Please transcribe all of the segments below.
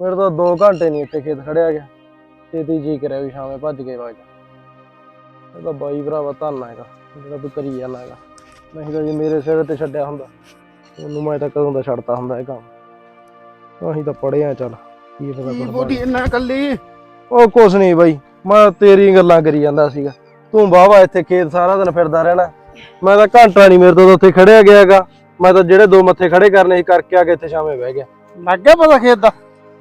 ਮੇਰੇ ਤਾਂ 2 ਘੰਟੇ ਨਹੀਂ ਇੱਥੇ ਖੇਤ ਖੜਿਆ ਗਿਆ। ਛੇਤੀ ਜੀ ਕਰਿਆ ਵੀ ਸ਼ਾਮੇ ਭੱਜ ਕੇ ਵਗ ਜਾ। ਇਹ ਤਾਂ ਬਾਈ ਭਰਾਵਾ ਧੰਨ ਹੈਗਾ ਜਿਹੜਾ ਤੂੰ ਕਰੀ ਜਾਂਦਾ ਹੈਗਾ। ਨਹੀਂ ਤਾਂ ਜੇ ਮੇਰੇ ਸਿਰ ਤੇ ਛੱਡਿਆ ਹੁੰਦਾ ਉਹਨੂੰ ਮੈਂ ਤਾਂ ਕਦੋਂ ਦਾ ਛੱਡਤਾ ਹੁੰਦਾ ਇਹ ਕੰਮ। ਅਸੀਂ ਤਾਂ ਪੜੇ ਆ ਚੱਲ ਕੀ ਪਤਾ ਕੀ ਬੋਡੀ ਇੰਨਾ ਕੱਲੀ ਉਹ ਕੁਛ ਨਹੀਂ ਬਾਈ ਮੈਂ ਤੇਰੀ ਗੱਲਾਂ ਕਰੀ ਜਾਂਦਾ ਸੀਗਾ। ਤੂੰ ਵਾਹਵਾ ਇੱਥੇ ਖੇਤ ਸਾਰਾ ਦਿਨ ਫਿਰਦਾ ਰਹਿਣਾ। ਮੈਂ ਤਾਂ ਘੰਟਾ ਨਹੀਂ ਮੇਰੇ ਤੋਂ ਤਾਂ ਉੱਥੇ ਖੜਿਆ ਗਿਆਗਾ। ਮੈਂ ਤਾਂ ਜਿਹੜੇ ਦੋ ਮੱਥੇ ਖੜੇ ਕਰਨੇ ਸੀ ਕਰਕੇ ਆ ਕੇ ਇੱਥੇ ਸ਼ਾਮੇ ਬਹਿ ਗਿਆ। ਲੱਗ ਗਿਆ ਪਤਾ ਖੇਤ ਦਾ?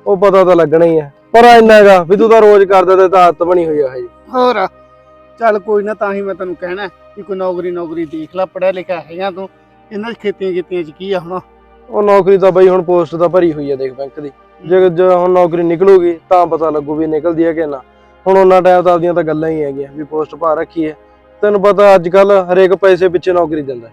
ਉਹ ਪਤਾ ਤਾਂ ਲੱਗਣਾ ਹੀ ਹੈ ਪਰ ਇੰਨਾ ਹੈਗਾ ਵੀ ਤੂੰ ਤਾਂ ਰੋਜ਼ ਕਰਦਾ ਤੇ ਤਾਂ ਆਦਤ ਬਣੀ ਹੋਈ ਆ ਹਜੇ ਹੋਰ ਚੱਲ ਕੋਈ ਨਾ ਤਾਂ ਹੀ ਮੈਂ ਤੈਨੂੰ ਕਹਿਣਾ ਕਿ ਕੋਈ ਨੌਕਰੀ ਨੌਕਰੀ ਦੇਖ ਲੈ ਪੜਿਆ ਲਿਖਿਆ ਹੈਗਾ ਤੂੰ। ਇਹਨਾਂ ਚ ਖੇਤੀਆਂ ਕੀਤੀਆਂ ਚ ਕੀ ਆ ਹੁਣ? ਉਹ ਨੌਕਰੀ ਤਾਂ ਬਈ ਹੁਣ ਪੋਸਟ ਤਾਂ ਭਰੀ ਹੋਈ ਆ ਦੇਖ ਬੈਂਕ ਦੀ। ਜੇ ਜੇ ਹੁਣ ਨੌਕਰੀ ਨਿਕਲੂਗੀ ਤਾਂ ਪਤਾ ਲੱਗੂ ਵੀ ਨਿਕਲਦੀ ਹੈ ਕਿ ਨਾ। ਹੁਣ ਉਹਨਾਂ ਟਾਈਮ ਤਾਂ ਆਪਦੀਆਂ ਤਾਂ ਗੱਲਾਂ ਹੀ ਹੈਗੀਆਂ ਵੀ ਪੋਸਟ ਭਾ ਰੱਖੀ ਹੈ। ਤੈਨੂੰ ਪਤਾ ਅੱਜ ਕੱਲ ਹਰੇਕ ਪੈਸੇ ਪਿੱਛੇ ਨੌਕਰੀ ਦਿੰਦਾ।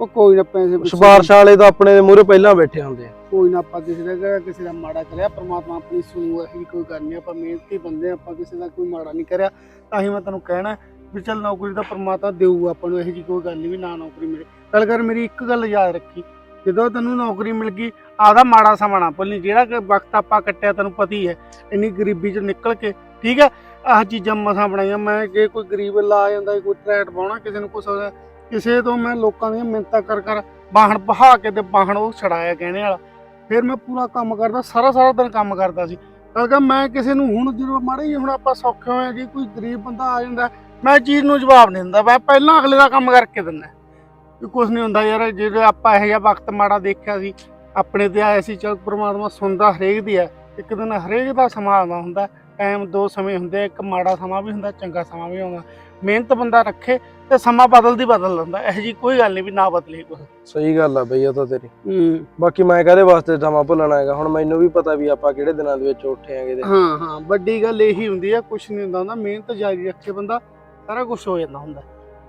ਉਹ ਕੋਈ ਨਾ ਪੈਸੇ ਸਿਫਾਰਸ਼ਾਂ ਵਾਲੇ ਤਾਂ ਆਪਣੇ ਮੂਹਰੇ ਪਹਿਲਾਂ ਬੈਠੇ ਹੁੰਦੇ ਆ। ਕੋਈ ਨਾ ਆਪਾਂ ਕਿਸੇ ਦਾ ਕਿਹੜਾ ਕਿਸੇ ਦਾ ਮਾੜਾ ਕਰਿਆ ਪ੍ਰਮਾਤਮਾ ਆਪਣੀ ਸੁਣੂ ਇਹੀ ਕੋਈ ਗੱਲ ਨਹੀਂ ਆਪਾਂ ਮਿਹਨਤੀ ਬੰਦੇ ਹਾਂ, ਆਪਾਂ ਕਿਸੇ ਦਾ ਕੋਈ ਮਾੜਾ ਨਹੀਂ ਕਰਿਆ। ਤਾਂ ਹੀ ਮੈਂ ਤੈਨੂੰ ਕਹਿਣਾ ਵੀ ਚੱਲ ਨੌਕਰੀ ਤਾਂ ਪ੍ਰਮਾਤਮਾ ਦੇਊ ਆਪਾਂ ਨੂੰ ਇਹੋ ਜਿਹੀ ਕੋਈ ਗੱਲ ਨਹੀਂ ਵੀ ਨਾ ਨੌਕਰੀ ਮਿਲੇ। ਗੱਲ ਕਰ ਮੇਰੀ ਇੱਕ ਗੱਲ ਯਾਦ ਰੱਖੀ ਜਦੋਂ ਤੈਨੂੰ ਨੌਕਰੀ ਮਿਲ ਗਈ ਆਦਾ ਮਾੜਾ ਸਮਾਂ ਨਾ ਭੁੱਲੀ ਜਿਹੜਾ ਕਿ ਵਕਤ ਆਪਾਂ ਕੱਟਿਆ ਤੈਨੂੰ ਪਤਾ ਹੀ ਹੈ ਇੰਨੀ ਗਰੀਬੀ 'ਚ ਨਿਕਲ ਕੇ ਠੀਕ ਹੈ? ਆਹ ਚੀਜ਼ਾਂ ਮਸਾਂ ਬਣਾਈਆਂ ਮੈਂ ਜੇ ਕੋਈ ਗਰੀਬ ਲਾ ਜਾਂਦਾ ਕੋਈ ਟਰੈਟ ਪਾਉਣਾ ਕਿਸੇ ਨੂੰ ਕੁਛ ਹੋ ਗਿਆ, ਕਿਸੇ ਤੋਂ ਮੈਂ ਲੋਕਾਂ ਦੀਆਂ ਮਿੰਤਾਂ ਕਰ ਕਰ ਬਾਹਣ ਬਹਾ ਕੇ ਤੇ ਬਾਹਣ ਉਹ ਛੜਾਇਆ ਕਹਿਣੇ ਵਾਲਾ। ਫਿਰ ਮੈਂ ਪੂਰਾ ਕੰਮ ਕਰਦਾ, ਸਾਰਾ ਸਾਰਾ ਦਿਨ ਕੰਮ ਕਰਦਾ ਸੀ। ਕਿਉਂਕਿ ਮੈਂ ਕਿਸੇ ਨੂੰ ਹੁਣ ਜਦੋਂ ਮਾੜੇ ਹੀ ਹੁਣ ਆਪਾਂ ਸੌਖੇ ਹੋਏ ਹਾਂ, ਜੀ ਕੋਈ ਗਰੀਬ ਬੰਦਾ ਆ ਜਾਂਦਾ, ਮੈਂ ਚੀਜ਼ ਨੂੰ ਜਵਾਬ ਨਹੀਂ ਦਿੰਦਾ, ਮੈਂ ਪਹਿਲਾਂ ਅਗਲੇ ਦਾ ਕੰਮ ਕਰਕੇ ਦਿੰਦਾ। ਕਿ ਕੁਝ ਨਹੀਂ ਹੁੰਦਾ ਯਾਰ ਜਿਹੜੇ ਆਪਾਂ ਇਹੋ ਜਿਹਾ ਵਕਤ ਮਾੜਾ ਦੇਖਿਆ ਸੀ, ਆਪਣੇ ਤੇ ਆਇਆ ਸੀ, ਚਲ ਪ੍ਰਮਾਤਮਾ ਸੁਣਦਾ ਹਰੇਕ ਦੀ ਹੈ, ਇੱਕ ਦਿਨ ਹਰੇਕ ਦਾ ਸਮਾਂ ਆਉਂਦਾ ਹੁੰਦਾ ਟਾਈਮ ਦੋ ਸਮੇਂ ਹੁੰਦੇ, ਇੱਕ ਮਾੜਾ ਸਮਾਂ ਵੀ ਹੁੰਦਾ, ਚੰਗਾ ਸਮਾਂ ਵੀ ਆਉਂਦਾ। ਮਿਹਨਤ ਬੰਦਾ ਰੱਖੇ ਤੇ ਸਮਾਂ ਬਦਲਦੀ ਬਦਲ ਜਾਂਦਾ ਇਹੋ ਜੀ ਕੋਈ ਗੱਲ ਨਹੀਂ ਵੀ ਨਾ ਬਦਲੇ ਕੁਝ ਸਹੀ ਗੱਲ ਆ ਬਈ ਇਹ ਤਾਂ ਤੇਰੀ। ਹੂੰ। ਬਾਕੀ ਮੈਂ ਕਹਦੇ ਵਾਸਤੇ ਸਮਾਂ ਭੁੱਲਣਾ ਹੈਗਾ? ਹੁਣ ਮੈਨੂੰ ਵੀ ਪਤਾ ਵੀ ਆਪਾਂ ਕਿਹੜੇ ਦਿਨਾਂ ਦੇ ਵਿੱਚ ਉੱਠੇ ਆਂਗੇ ਤੇ। ਹਾਂ ਹਾਂ ਵੱਡੀ ਗੱਲ ਇਹੀ ਹੁੰਦੀ ਆ ਕੁਛ ਨਹੀਂ ਹੁੰਦਾ ਹੁੰਦਾ ਮਿਹਨਤ ਜਾਰੀ ਰੱਖੇ ਬੰਦਾ ਸਾਰਾ ਕੁਝ ਹੋ ਜਾਂਦਾ ਹੁੰਦਾ।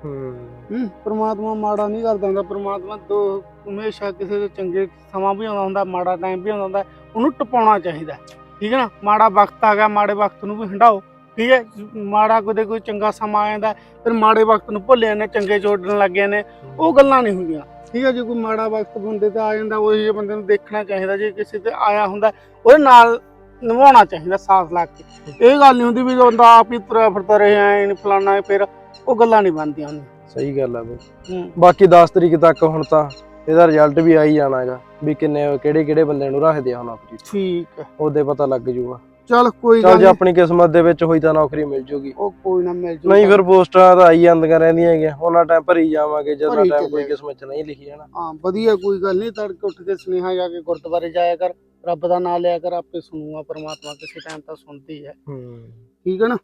ਹੂੰ। ਹੂੰ ਪ੍ਰਮਾਤਮਾ ਮਾੜਾ ਨਹੀਂ ਕਰਦਾ ਹੁੰਦਾ ਪ੍ਰਮਾਤਮਾ ਦੋ ਹਮੇਸ਼ਾ ਕਿਸੇ ਦੇ ਚੰਗੇ ਸਮਾਂ ਵੀ ਆਉਂਦਾ ਹੁੰਦਾ ਮਾੜਾ ਟਾਈਮ ਵੀ ਆਉਂਦਾ ਹੁੰਦਾ ਉਹਨੂੰ ਟਪਾਉਣਾ ਚਾਹੀਦਾ। ਠੀਕ ਹੈ ਨਾ? ਮਾੜਾ ਵਕਤ ਆ ਗਿਆ ਮਾੜੇ ਵਕਤ ਨੂੰ ਵੀ ਹੰਡਾਓ ਠੀਕ ਹੈ? ਮਾੜਾ ਕੋਈ ਕੋਈ ਚੰਗਾ ਸਮਾਂ ਆ ਜਾਂਦਾ ਫਿਰ ਮਾੜੇ ਵਕਤ ਨੂੰ ਭੁੱਲ ਜਾਂਦੇ ਚੰਗੇ ਜੋੜਨ ਲੱਗ ਨੇ ਉਹ ਗੱਲਾਂ ਨਹੀਂ ਹੁੰਦੀਆਂ। ਠੀਕ ਹੈ? ਜੇ ਕੋਈ ਮਾੜਾ ਵਕਤ ਬੰਦੇ ਤੇ ਆ ਜਾਂਦਾ ਉਹ ਜਿਹੇ ਬੰਦੇ ਨੂੰ ਦੇਖਣਾ ਚਾਹੀਦਾ ਜੇ ਕਿਸੇ ਤੇ ਆਇਆ ਹੁੰਦਾ ਉਹਦੇ ਨਾਲ ਨਿਭਾਉਣਾ ਚਾਹੀਦਾ ਸਾਥ ਲਾ ਕੇ। ਇਹ ਗੱਲ ਨਹੀਂ ਹੁੰਦੀ ਵੀ ਬੰਦਾ ਆਪ ਹੀ ਤੁਰਿਆ ਫਿਰਦਾ ਰਹੇ ਐ ਨਹੀਂ ਫਲਾਣਾ ਫਿਰ ਉਹ ਗੱਲਾਂ ਨਹੀਂ ਬਣਦੀਆਂ ਹੁੰਦੀਆਂ। ਸਹੀ ਗੱਲ ਆ ਬਈ। ਬਾਕੀ 10 ਤਰੀਕ ਤੱਕ ਹੁਣ ਤਾਂ ਇਹਦਾ ਰਿਜ਼ਲਟ ਵੀ ਆ ਹੀ ਜਾਣਾ ਹੈਗਾ ਵੀ ਕਿੰਨੇ ਕਿਹੜੇ ਕਿਹੜੇ ਬੰਦੇ ਨੂੰ ਰੱਖਦੇ ਆ ਹੁਣ ਤੇ। ਠੀਕ ਹੈ। ਉਹਦੇ ਪਤਾ ਲੱਗ ਜੂਗਾ। ਚਲ ਕੋਈ ਚੱਲ ਗੱਲ ਜੇ ਨੀ, ਆਪਣੀ ਕਿਸਮਤ ਦੇ ਵਿੱਚ ਹੋਈ ਤਾਂ ਨੌਕਰੀ ਮਿਲ ਜੂਗੀ। ਉਹ ਕੋਈ ਨਾ ਮਿਲ ਜੂ ਨਹੀਂ ਫਿਰ ਪੋਸਟਾਂ ਤਾਂ ਆਈ ਜਾਂਦੀਆਂ ਰਹਿੰਦੀਆਂ ਹੈਗੀਆਂ। ਉਹਨਾਂ ਟਾਈਮ ਭਰੀ ਜਾਵਾਂਗੇ ਜਦੋਂ ਭਰੀ ਟਾਈਮ ਕੋਈ ਚੱਲੇ। ਕਿਸਮਤ 'ਚ ਨਹੀਂ ਲਿਖੀ ਜਾਣਾ। ਹਾਂ ਵਧੀਆ ਕੋਈ ਗੱਲ ਨਹੀਂ ਤੜਕੇ ਉੱਠ ਕੇ ਸੁਨੇਹਾ ਜਾ ਕੇ ਗੁਰਦੁਆਰੇ ਜਾਇਆ ਕਰ। ਰੱਬ ਦਾ ਨਾਮ ਲਿਆ ਕਰ ਆਪੇ ਸੁਣੂਗਾ ਪਰਮਾਤਮਾ। ਕਿਸੇ ਟਾਈਮ ਤਾਂ ਸੁਣਦੀ ਹੈ। ਠੀਕ ਹੈ ਨਾ?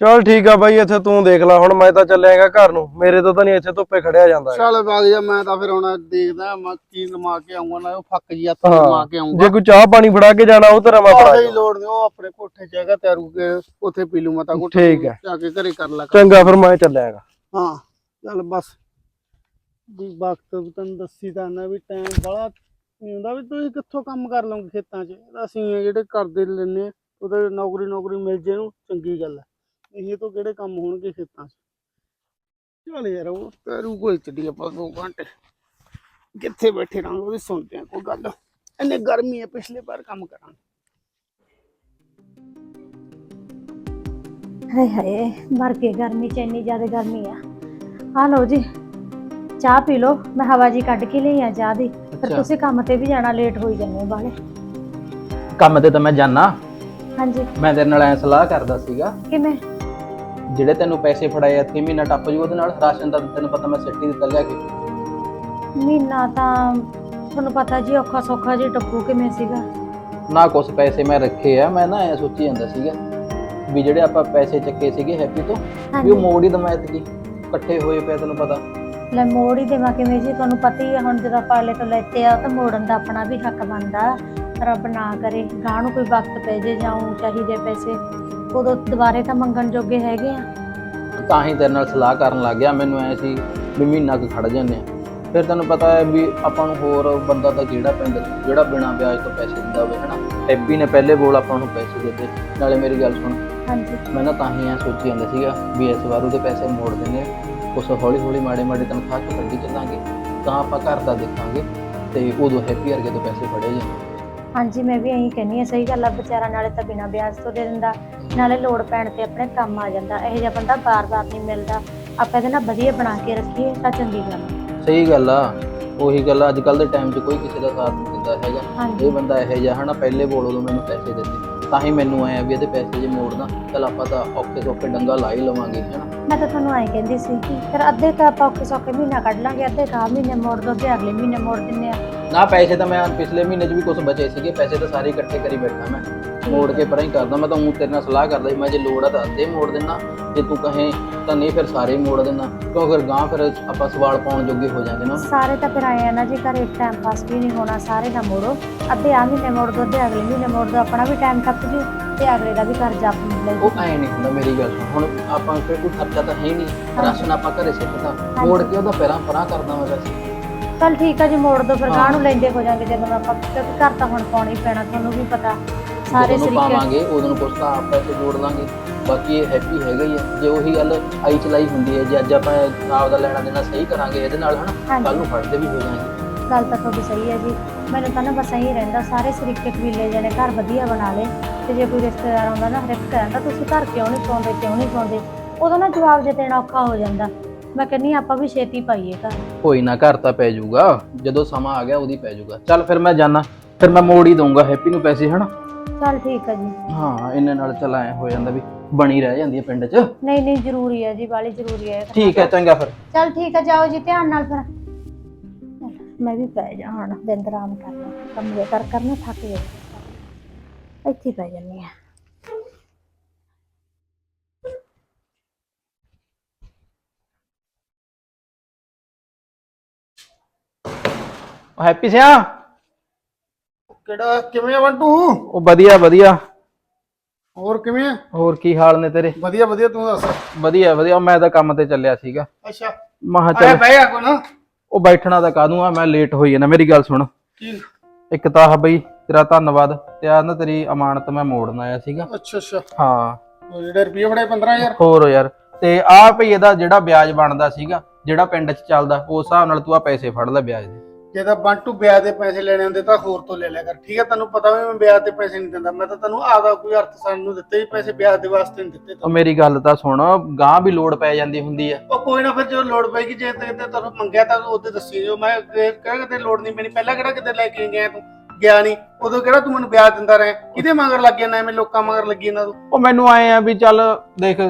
ਚੱਲ ਠੀਕ ਆ ਬਾਈ ਇੱਥੇ ਤੂੰ ਦੇਖ ਲੈ ਹੁਣ ਮੈਂ ਤਾਂ ਚੱਲਿਆਗਾ ਘਰ ਨੂੰ ਮੇਰੇ ਤੋਂ ਤਾਂ ਨਹੀਂ ਇੱਥੇ ਧੁੱਪੇ ਖੜਿਆ ਜਾਂਦਾ ਹੈਗਾ। ਚੱਲ ਬਾਗ ਜਾ ਮੈਂ ਤਾਂ ਫਿਰ ਹੁਣ ਦੇਖਦਾ ਮੈਂ ਕੀ ਲਮਾ ਕੇ ਆਉਂਗਾ ਨਾ ਉਹ ਫੱਕ ਜੀ ਹੱਥ। ਲਮਾ ਕੇ ਆਉਂਗਾ ਜੇ ਕੋਈ ਚਾਹ ਪਾਣੀ ਫੜਾ ਕੇ ਜਾਣਾ ਉਹ ਤੇਰਾ ਮੈਂ ਫੜਾ ਜਾਊਂ। ਲੋੜ ਨਹੀਂ ਉਹ ਆਪਣੇ ਕੋਠੇ ਜਗ੍ਹਾ ਤੇ ਰੁਕ ਕੇ ਉੱਥੇ ਪੀ ਲੂ ਮਤਾ ਕੋਠੇ ਠੀਕ ਹੈ। ਜਾ ਕੇ ਘਰੇ ਕਰ ਲਾ ਚੰਗਾ ਫਿਰ ਮੈਂ ਚੱਲਿਆਗਾ ਹਾਂ ਚੱਲ ਬਸ ਵੀ ਵਕਤ ਤੈਨੂੰ ਦੱਸੀ ਤਾਂ ਨਾ ਵੀ ਟਾਈਮ ਬੜਾ ਨਹੀਂ ਹੁੰਦਾ ਵੀ ਤੁਸੀਂ ਕਿੱਥੋਂ ਕੰਮ ਕਰ ਲਓਗੇ ਖੇਤਾਂ 'ਚ ਅਸੀਂ ਜਿਹੜੇ ਕਰਦੇ ਲੈਨੇ ਉਹਦੇ ਨੌਕਰੀ ਨੌਕਰੀ ਮਿਲ ਜੇ ਨੂੰ ਚੰਗੀ ਗੱਲ ਹੈ ਇਹ ਤੋਂ ਕਿਹੜੇ ਕੰਮ ਹੋਣਗੇ ਖੇਤਾਂ 'ਚ? ਚੱਲ ਯਾਰ ਉਹ ਤੇਰੂ ਕੋਈ ਚੱਡੀ ਆਪਾਂ ਦੋ ਘੰਟੇ। ਕਿੱਥੇ ਬੈਠੇ ਰਹਾਂਗੇ ਉਹਦੀ ਸੁਣਦੇ ਆ ਕੋਈ ਗੱਲ। ਇੰਨੇ ਗਰਮੀ ਹੈ ਪਿਛਲੇ ਵਾਰ ਕੰਮ ਕਰਾਂਗੇ। ਹਾਏ ਹਾਏ ਮਰ ਕੇ ਗਰਮੀ ਚ ਇੰਨੀ ਜ਼ਿਆਦਾ ਗਰਮੀ ਆ। ਆ ਲਓ ਜੀ ਚਾਹ ਪੀ ਲਓ ਮੈਂ ਹਵਾ ਜੀ ਕੱਢ ਕੇ ਲਈ ਆ ਚਾਹ ਦੀ। ਫਿਰ ਅੱਛਾ। ਤੁਸੀਂ ਕੰਮ ਤੇ ਵੀ ਜਾਣਾ ਲੇਟ ਹੋਈ ਜਾਂਦੇ ਹੋ ਬਾਲੇ ਕੰਮ ਤੇ ਤਾਂ ਮੈਂ ਜਾਣਾ ਹਾਂਜੀ। ਮੈਂ ਤੇਰੇ ਨਾਲ ਐ ਸਲਾਹ ਕਰਦਾ ਸੀਗਾ। ਕਿਵੇਂ? ਜਿਹੜੇ ਤੈਨੂੰ ਪੈਸੇ ਫੜਾਏ ਇੱਥੇ ਮਹੀਨਾ ਟੱਪ ਜੂ ਉਹਦੇ ਨਾਲ ਰਾਸ਼ਨ ਦਾ ਤੈਨੂੰ ਪਤਾ ਮੈਂ ਸਿੱਟੀ ਦਿੱਤਾ ਲਿਆ ਕੇ। ਮਹੀਨਾ ਤਾਂ ਤੁਹਾਨੂੰ ਪਤਾ ਜੀ ਔਖਾ ਸੌਖਾ ਜੀ ਟੱਪੂ ਕਿਵੇਂ ਸੀਗਾ। ਨਾ ਕੁਛ ਪੈਸੇ ਮੈਂ ਰੱਖੇ ਆ ਮੈਂ ਨਾ ਐ ਸੋਚੀ ਜਾਂਦਾ ਸੀਗਾ ਵੀ ਜਿਹੜੇ ਆਪਾਂ ਪੈਸੇ ਚੱਕੇ ਸੀਗੇ ਹੈਪੀ ਤੋਂ ਵੀ ਹਾਂਜੀ। ਉਹ ਮੋੜ ਹੀ ਦਮਾ ਕੀ ਇਕੱਠੇ ਹੋਏ ਪਏ ਤੈਨੂੰ ਪਤਾ। ਲੈ ਮੋੜ ਹੀ ਦੇਵਾਂ ਕਿਵੇਂ ਜੀ ਤੁਹਾਨੂੰ ਪਤਾ ਹੀ ਆ ਹੁਣ ਜਦੋਂ ਆਪਾਂ ਅਗਲੇ ਤੋਂ ਲੈਤੇ ਆ ਤਾਂ ਮੋੜਨ ਦਾ ਆਪਣਾ ਵੀ ਹੱਕ ਬਣਦਾ। ਰੱਬ ਨਾ ਕਰੇ ਗਾਂ ਨੂੰ ਕੋਈ ਵਕਤ ਪੈ ਜੇ ਜਾਉਂ ਚਾਹੀਦੇ ਪੈਸੇ। ਉਦੋਂ ਦੁਬਾਰੇ ਤਾਂ ਮੰਗਣ ਜੋਗੇ ਹੈਗੇ ਆ। ਤਾਂ ਹੀ ਤੇਰੇ ਨਾਲ ਸਲਾਹ ਕਰਨ ਲੱਗ ਗਿਆ ਮੈਨੂੰ ਐ ਸੀ ਵੀ ਮਹੀਨਾ ਕੁ ਖੜ ਜਾਂਦੇ ਆ। ਫਿਰ ਤੈਨੂੰ ਪਤਾ ਹੈ ਵੀ ਆਪਾਂ ਨੂੰ ਹੋਰ ਬੰਦਾ ਤਾਂ ਕਿਹੜਾ ਪਿੰਡ ਜਿਹੜਾ ਬਿਨਾਂ ਵਿਆਜ ਤੋਂ ਪੈਸੇ ਦਿੰਦਾ ਹੋਵੇ ਹਨਾ? ਹੈਪੀ ਨੇ ਪਹਿਲੇ ਬੋਲ ਆਪਾਂ ਨੂੰ ਪੈਸੇ ਦਿੱਤੇ ਨਾਲੇ ਮੇਰੀ ਗੱਲ ਸੁਣ। ਹਾਂਜੀ। ਮੈਂ ਨਾ ਤਾਂ ਹੀ ਐ ਸੋਚੀ ਜਾਂਦਾ ਸੀਗਾ ਵੀ ਇਸ ਵਾਰ ਉਹਦੇ ਪੈਸੇ ਮੋੜ ਦਿੰਦੇ ਆ। ਉਸ ਹੌਲੀ ਹੌਲੀ ਮਾੜੇ ਮਾੜੇ ਤਨਖਾਹ ਤੋਂ ਕੱਢੀ ਚੱਲਾਂਗੇ ਤਾਂ ਆਪਾਂ ਘਰ ਦਾ ਦੇਖਾਂਗੇ ਤੇ ਉਦੋਂ ਹੈਪੀ ਵਰਗੇ ਤੋਂ ਪੈਸੇ ਫੜੇ ਜਾਣਗੇ ਹਾਂਜੀ ਮੈਂ ਵੀ ਇਹੀ ਕਹਿੰਨੀ ਆ ਸਹੀ ਗੱਲ ਆ ਵਿਚਾਰਾ ਨਾਲੇ ਤਾਂ ਬਿਨਾਂ ਵਿਆਜ ਤੋਂ ਦੇ ਦਿੰਦਾ। ਨਾਲੇ ਲੋੜ ਪੈਣ ਤੇ ਆਪਣੇ ਕੰਮ ਆ ਜਾਂਦਾ ਇਹੋ ਜਿਹਾ ਬੰਦਾ ਬਾਰ-ਬਾਰ ਨਹੀਂ ਮਿਲਦਾ। ਆਪਾਂ ਇਹਦੇ ਨਾਲ ਵਧੀਆ ਬਣਾ ਕੇ ਰੱਖੀਏ ਤਾਂ ਚੰਗੀ ਗੱਲ। ਸਹੀ ਗੱਲ ਆ ਉਹੀ ਗੱਲ ਆ ਅੱਜ ਕੱਲ ਦੇ ਟਾਈਮ 'ਚ ਕੋਈ ਕਿਸੇ ਦਾ ਸਾਥ ਨਹੀਂ ਦਿੰਦਾ ਹੈਗਾ। ਇਹ ਬੰਦਾ ਇਹੋ ਜਿਹਾ ਹਨਾ ਪਹਿਲੇ ਬੋਲ ਉਦੋਂ ਮੈਨੂੰ ਪੈਸੇ ਦਿੱਤੇ ਤਾਂ ਹੀ ਮੈਨੂੰ ਆਇਆ ਵੀ ਇਹਦੇ ਪੈਸੇ ਜੇ ਮੋੜਨਾ ਚਲ ਆਪਾਂ ਤਾਂ ਔਖੇ ਸੌਖੇ ਡੰਗਾ ਲਾ ਹੀ ਲਵਾਂਗੇ ਹਨਾ। ਮੈਂ ਤਾਂ ਤੁਹਾਨੂੰ ਐਂ ਕਹਿੰਦੀ ਸੀ ਕਿ ਫਿਰ ਅੱਧੇ ਤਾਂ ਆਪਾਂ ਔਖੇ ਸੌਖੇ ਮਹੀਨਾ ਕੱਢ ਲਾਂਗੇ ਅੱਧੇ ਕਾ ਮਹੀਨੇ ਮੋੜ ਦੋ ਤੇ ਅਗਲੇ ਮਹੀਨੇ ਮੋੜ ਦਿੰਨੇ ਆ। ਨਾ ਪੈਸੇ ਤਾਂ ਮੈਂ ਪਿਛਲੇ ਮਹੀਨੇ 'ਚ ਵੀ ਕੁਝ ਬਚੇ ਸੀਗੇ ਪੈਸੇ ਤਾਂ ਸਾਰੇ ਇਕੱਠੇ ਕਰੀ ਬੈਠਾ ਮੈਂ। ਮੋੜ ਕੇ ਪਰਾਂ ਹੀ ਕਰਦਾ ਮੈਂ ਤਾਂ ਉਹ ਤੇਰੇ ਨਾਲ ਸਲਾਹ ਕਰਦਾ ਸੀ ਮੈਂ ਜੇ ਲੋੜ ਆ ਤਾਂ ਅੱਧੇ ਮੋੜ ਦੇਣਾ ਜੇ ਤੂੰ ਕਹੇ ਤਾਂ ਨਹੀਂ ਫਿਰ ਸਾਰੇ ਮੋੜ ਦੇਣਾ ਕਿਉਂ ਫਿਰ ਗਾਂ ਫਿਰ ਆਪਾਂ ਸਵਾਲ ਪਾਉਣ ਜੋਗੇ ਹੋ ਜਾਾਂਗੇ ਨਾ। ਸਾਰੇ ਤਾਂ ਫਿਰ ਆਏ ਆ ਨਾ ਜੀ ਘਰੇ ਟਾਈਮ ਪਾਸ ਵੀ ਨਹੀਂ ਹੋਣਾ ਸਾਰੇ ਨਾ ਮੋੜੋ। ਅੱਧੇ ਆ ਮਹੀਨੇ ਮੋੜ ਦੋ ਅੱਧੇ ਅਗਲੇ ਮਹੀਨੇ ਮੋੜ ਦੋ ਆਪਣਾ ਵੀ ਟਾਈਮ ਟੱਪ ਜੂ ਤੇ ਅਗਲੇ ਦਾ ਵੀ ਕਰਜ਼ਾ ਲੈ ਲਓ ਉਹ ਐ ਨਹੀਂ ਹੁੰਦਾ ਮੇਰੀ ਗੱਲ ਸੁਣ ਹੁਣ ਆਪਾਂ ਕੋਈ ਖਰਚਾ ਤਾਂ ਹੈ ਹੀ ਨਹੀਂ ਰਾਸ਼ਨ ਆਪਾਂ ਘਰੇ ਸਿੱਟਦਾ। ਮੋੜ ਕੇ ਉਹਦਾ ਪੈਰਾਂ ਪਰਾਂ ਕਰਦਾ ਮੈਂ ਵੈਸੇ। ਚਲ ਠੀਕ ਆ ਜੀ ਮੋੜ ਦੋ ਫਿਰ। ਗਾਂ ਨੂੰ ਲੈਂਦੇ ਹੋ ਜਾਾਂਗੇ ਜਦੋਂ ਆਪਾਂ। ਕਿਉਂਕਿ ਘਰ ਤਾਂ ਹੁਣ ਪਾਉਣਾ ਹੀ ਪੈਣਾ ਤੁਹਾਨੂੰ ਵੀ ਪਤਾ। ਸਾਰੇ ਜਦੋਂ ਸਰੀਕੇ ਪਾਵਾਂਗੇ ਉਦੋਂ ਨੂੰ ਕੁਛ ਤਾਂ ਆਪ ਪੈਸੇ ਜੋੜ ਲਾਂਗੇ। ਬਾਕੀ ਇਹ ਹੈਪੀ ਹੈਗਾ ਹੀ ਹੈ ਜੇ ਉਹੀ ਗੱਲ ਆਈ ਚਲਾਈ ਹੁੰਦੀ ਹੈ ਜੇ ਅੱਜ ਆਪਾਂ ਆਪ ਦਾ ਲੈਣਾ ਦੇਣਾ ਸਹੀ ਕਰਾਂਗੇ ਇਹਦੇ ਨਾਲ ਹਨਾ? ਹਾਂਜੀ। ਕੱਲ ਨੂੰ ਫੜਦੇ ਵੀ ਹੋ ਜਾਣਗੇ। ਗੱਲ ਤਾਂ ਤੁਹਾਡੀ ਸਹੀ ਹੈ ਜੀ। ਮੈਨੂੰ ਤਾਂ ਨਾ ਬਸ ਇਹੀ ਰਹਿੰਦਾ ਸਾਰੇ ਸਰੀਕੇ ਕਬੀਲੇ ਜਣੇ ਘਰ ਵਧੀਆ ਬਣਾ ਲੇ ਤੇ ਜੇ ਕੋਈ ਰਿਸ਼ਤੇਦਾਰ ਆਉਂਦਾ ਨਾ ਹਰ ਇੱਕ ਕਹਿੰਦਾ ਤੁਸੀਂ ਘਰ ਕਿਉਂ ਨਹੀਂ ਪਾਉਂਦੇ ਕਿਉਂ ਨਹੀਂ ਪਾਉਂਦੇ? ਉਦੋਂ ਨਾ ਜਵਾਬ ਜੇ ਦੇਣਾ ਔਖਾ ਹੋ ਜਾਂਦਾ। ਮੈਂ ਕਹਿੰਨੀ ਆਪਾਂ ਵੀ ਛੇਤੀ ਪਾਈਏ ਘਰ। ਕੋਈ ਨਾ ਘਰ ਤਾਂ ਪੈ ਜਾਊਗਾ। ਜਦੋਂ ਸਮਾਂ ਆ ਗਿਆ ਉਹਦੀ ਪੈ ਜਾਊਗਾ। ਚੱਲ ਫਿਰ ਮੈਂ ਜਾਣਾ ਫਿਰ ਮੈਂ ਮੋੜ ਹੀ ਦਊਂਗਾ ਹੈਪੀ ਨੂੰ ਪੈਸੇ ਹਨਾ? ਚਲ ਠੀਕ ਹੈ ਜੀ। ਹਾਂ ਇੰਨੇ ਨਾਲ ਚੱਲ ਐ ਹੋ ਜਾਂਦਾ ਵੀ ਬਣੀ ਰਹਿ ਜਾਂਦੀ ਹੈ ਪਿੰਡ 'ਚ। ਨਹੀਂ ਨਹੀਂ ਜ਼ਰੂਰੀ ਹੈ ਜੀ ਬਾਲੀ ਜ਼ਰੂਰੀ ਹੈ ਠੀਕ ਹੈ ਚੰਗਾ ਫਿਰ। ਚਲ ਠੀਕ ਹੈ ਜਾਓ ਜੀ ਧਿਆਨ ਨਾਲ ਫਿਰ। ਮੈਂ ਵੀ ਪੈ ਜਾ ਹੁਣ ਦਿਨ ਆਰਾਮ ਕਰਨਾ। ਕੰਮ ਜੇ ਕਰ ਕਰਨਾ ਥੱਕ ਗਈ ਇੱਥੇ ਪੈ ਜੰਨੀ ਆ। ਹੈਪੀ ਸਿਆ? ਕਿਹੜਾ ਕਿਵੇਂ ਆ ਬੰਟੂ ਉਹ ਵਧੀਆ ਵਧੀਆ। ਹੋਰ ਕਿਵੇਂ ਆ? ਹੋਰ ਕੀ ਹਾਲ ਨੇ ਤੇਰੇ? ਵਧੀਆ ਵਧੀਆ ਤੂੰ ਦੱਸ। ਵਧੀਆ ਵਧੀਆ। ਮੈਂ ਤਾਂ ਕੰਮ ਤੇ ਚੱਲਿਆ ਸੀਗਾ। ਅੱਛਾ। ਮਹਾ ਚੱਲ। ਬਹਿ ਜਾ ਕੋ ਨਾ। ਉਹ ਬੈਠਣਾ ਤਾਂ ਕਾਹਨੂੰ ਆ? ਮੈਂ ਲੇਟ ਹੋਈ ਜਾਣਾ ਮੇਰੀ ਗੱਲ ਸੁਣ। ਕੀ? ਇੱਕ ਤਾਂ ਆ ਬਈ ਤੇਰਾ ਧੰਨਵਾਦ। ਤੇ ਆ ਨਾ ਤੇਰੀ ਅਮਾਨਤ ਮੈਂ ਮੋੜਨ ਆਇਆ ਸੀਗਾ। ਅੱਛਾ ਅੱਛਾ। ਹਾਂ। ਉਹ ਜਿਹੜੇ ਰੁਪਏ ਫੜੇ 15000 ਹੋਰ ਯਾਰ ਤੇ ਆ ਭਈ ਇਹਦਾ ਜਿਹੜਾ ਵਿਆਜ ਬਣਦਾ ਸੀਗਾ ਜਿਹੜਾ ਪਿੰਡ 'ਚ ਚੱਲਦਾ ਉਸ ਹਿਸਾਬ ਨਾਲ ਤੂੰ ਆ ਪੈਸੇ ਫੜ ਲੈ ਵਿਆਜ ਦੇ। ਜੇ ਤਾਂ ਬੰਟੂ ਵਿਆਹ ਦੇ ਪੈਸੇ ਲੈਣੇ ਹੁੰਦੇ ਤਾਂ ਹੋਰ ਤੋਂ ਲੈ ਲਿਆ ਕਰ। ਠੀਕ ਹੈ ਤੈਨੂੰ ਪਤਾ ਵੀ ਮੈਂ ਵਿਆਹ ਤੇ ਪੈਸੇ ਨਹੀਂ ਦਿੰਦਾ। ਮੈਂ ਤਾਂ ਤੈਨੂੰ ਆਦਾ ਕੋਈ ਅਰਥ ਸਾਨੂੰ ਦਿੱਤੇ ਹੀ ਪੈਸੇ ਵਿਆਹ ਦੇ ਵਾਸਤੇ ਨਹੀਂ ਦਿੱਤੇ ਉਹ। ਮੇਰੀ ਗੱਲ ਤਾਂ ਸੁਣ ਗਾਂ ਵੀ ਲੋੜ ਪੈ ਜਾਂਦੀ ਹੁੰਦੀ ਆ ਉਹ ਕੋਈ ਨਾ ਫਿਰ ਜਦੋਂ ਲੋੜ ਪਏਗੀ ਜੇ ਤੇ ਤੇ ਤੈਨੂੰ ਮੰਗਿਆ ਤਾਂ ਉਹਦੇ ਦੱਸੀ ਜੋ ਮੈਂ ਕਿਹਾ ਕਿਤੇ ਲੋੜ ਨਹੀਂ ਪੈਣੀ? ਪਹਿਲਾਂ ਕਿਹੜਾ ਕਿਤੇ ਲੈ ਕੇ ਗਿਆ ਤੂੰ? ਗਿਆ ਨਹੀਂ। ਉਦੋਂ ਕਿਹੜਾ ਤੂੰ ਮੈਨੂੰ ਵਿਆਹ ਦਿੰਦਾ ਰਿਹਾ? ਕਿਹਦੇ ਮਗਰ ਲੱਗ ਗਿਆ ਨਾ ਐਵੇਂ ਲੋਕਾਂ ਮਗਰ ਲੱਗੀ ਨਾ ਤੂੰ? ਉਹ ਮੈਨੂੰ ਆਏ ਆ ਵੀ ਚੱਲ ਦੇਖ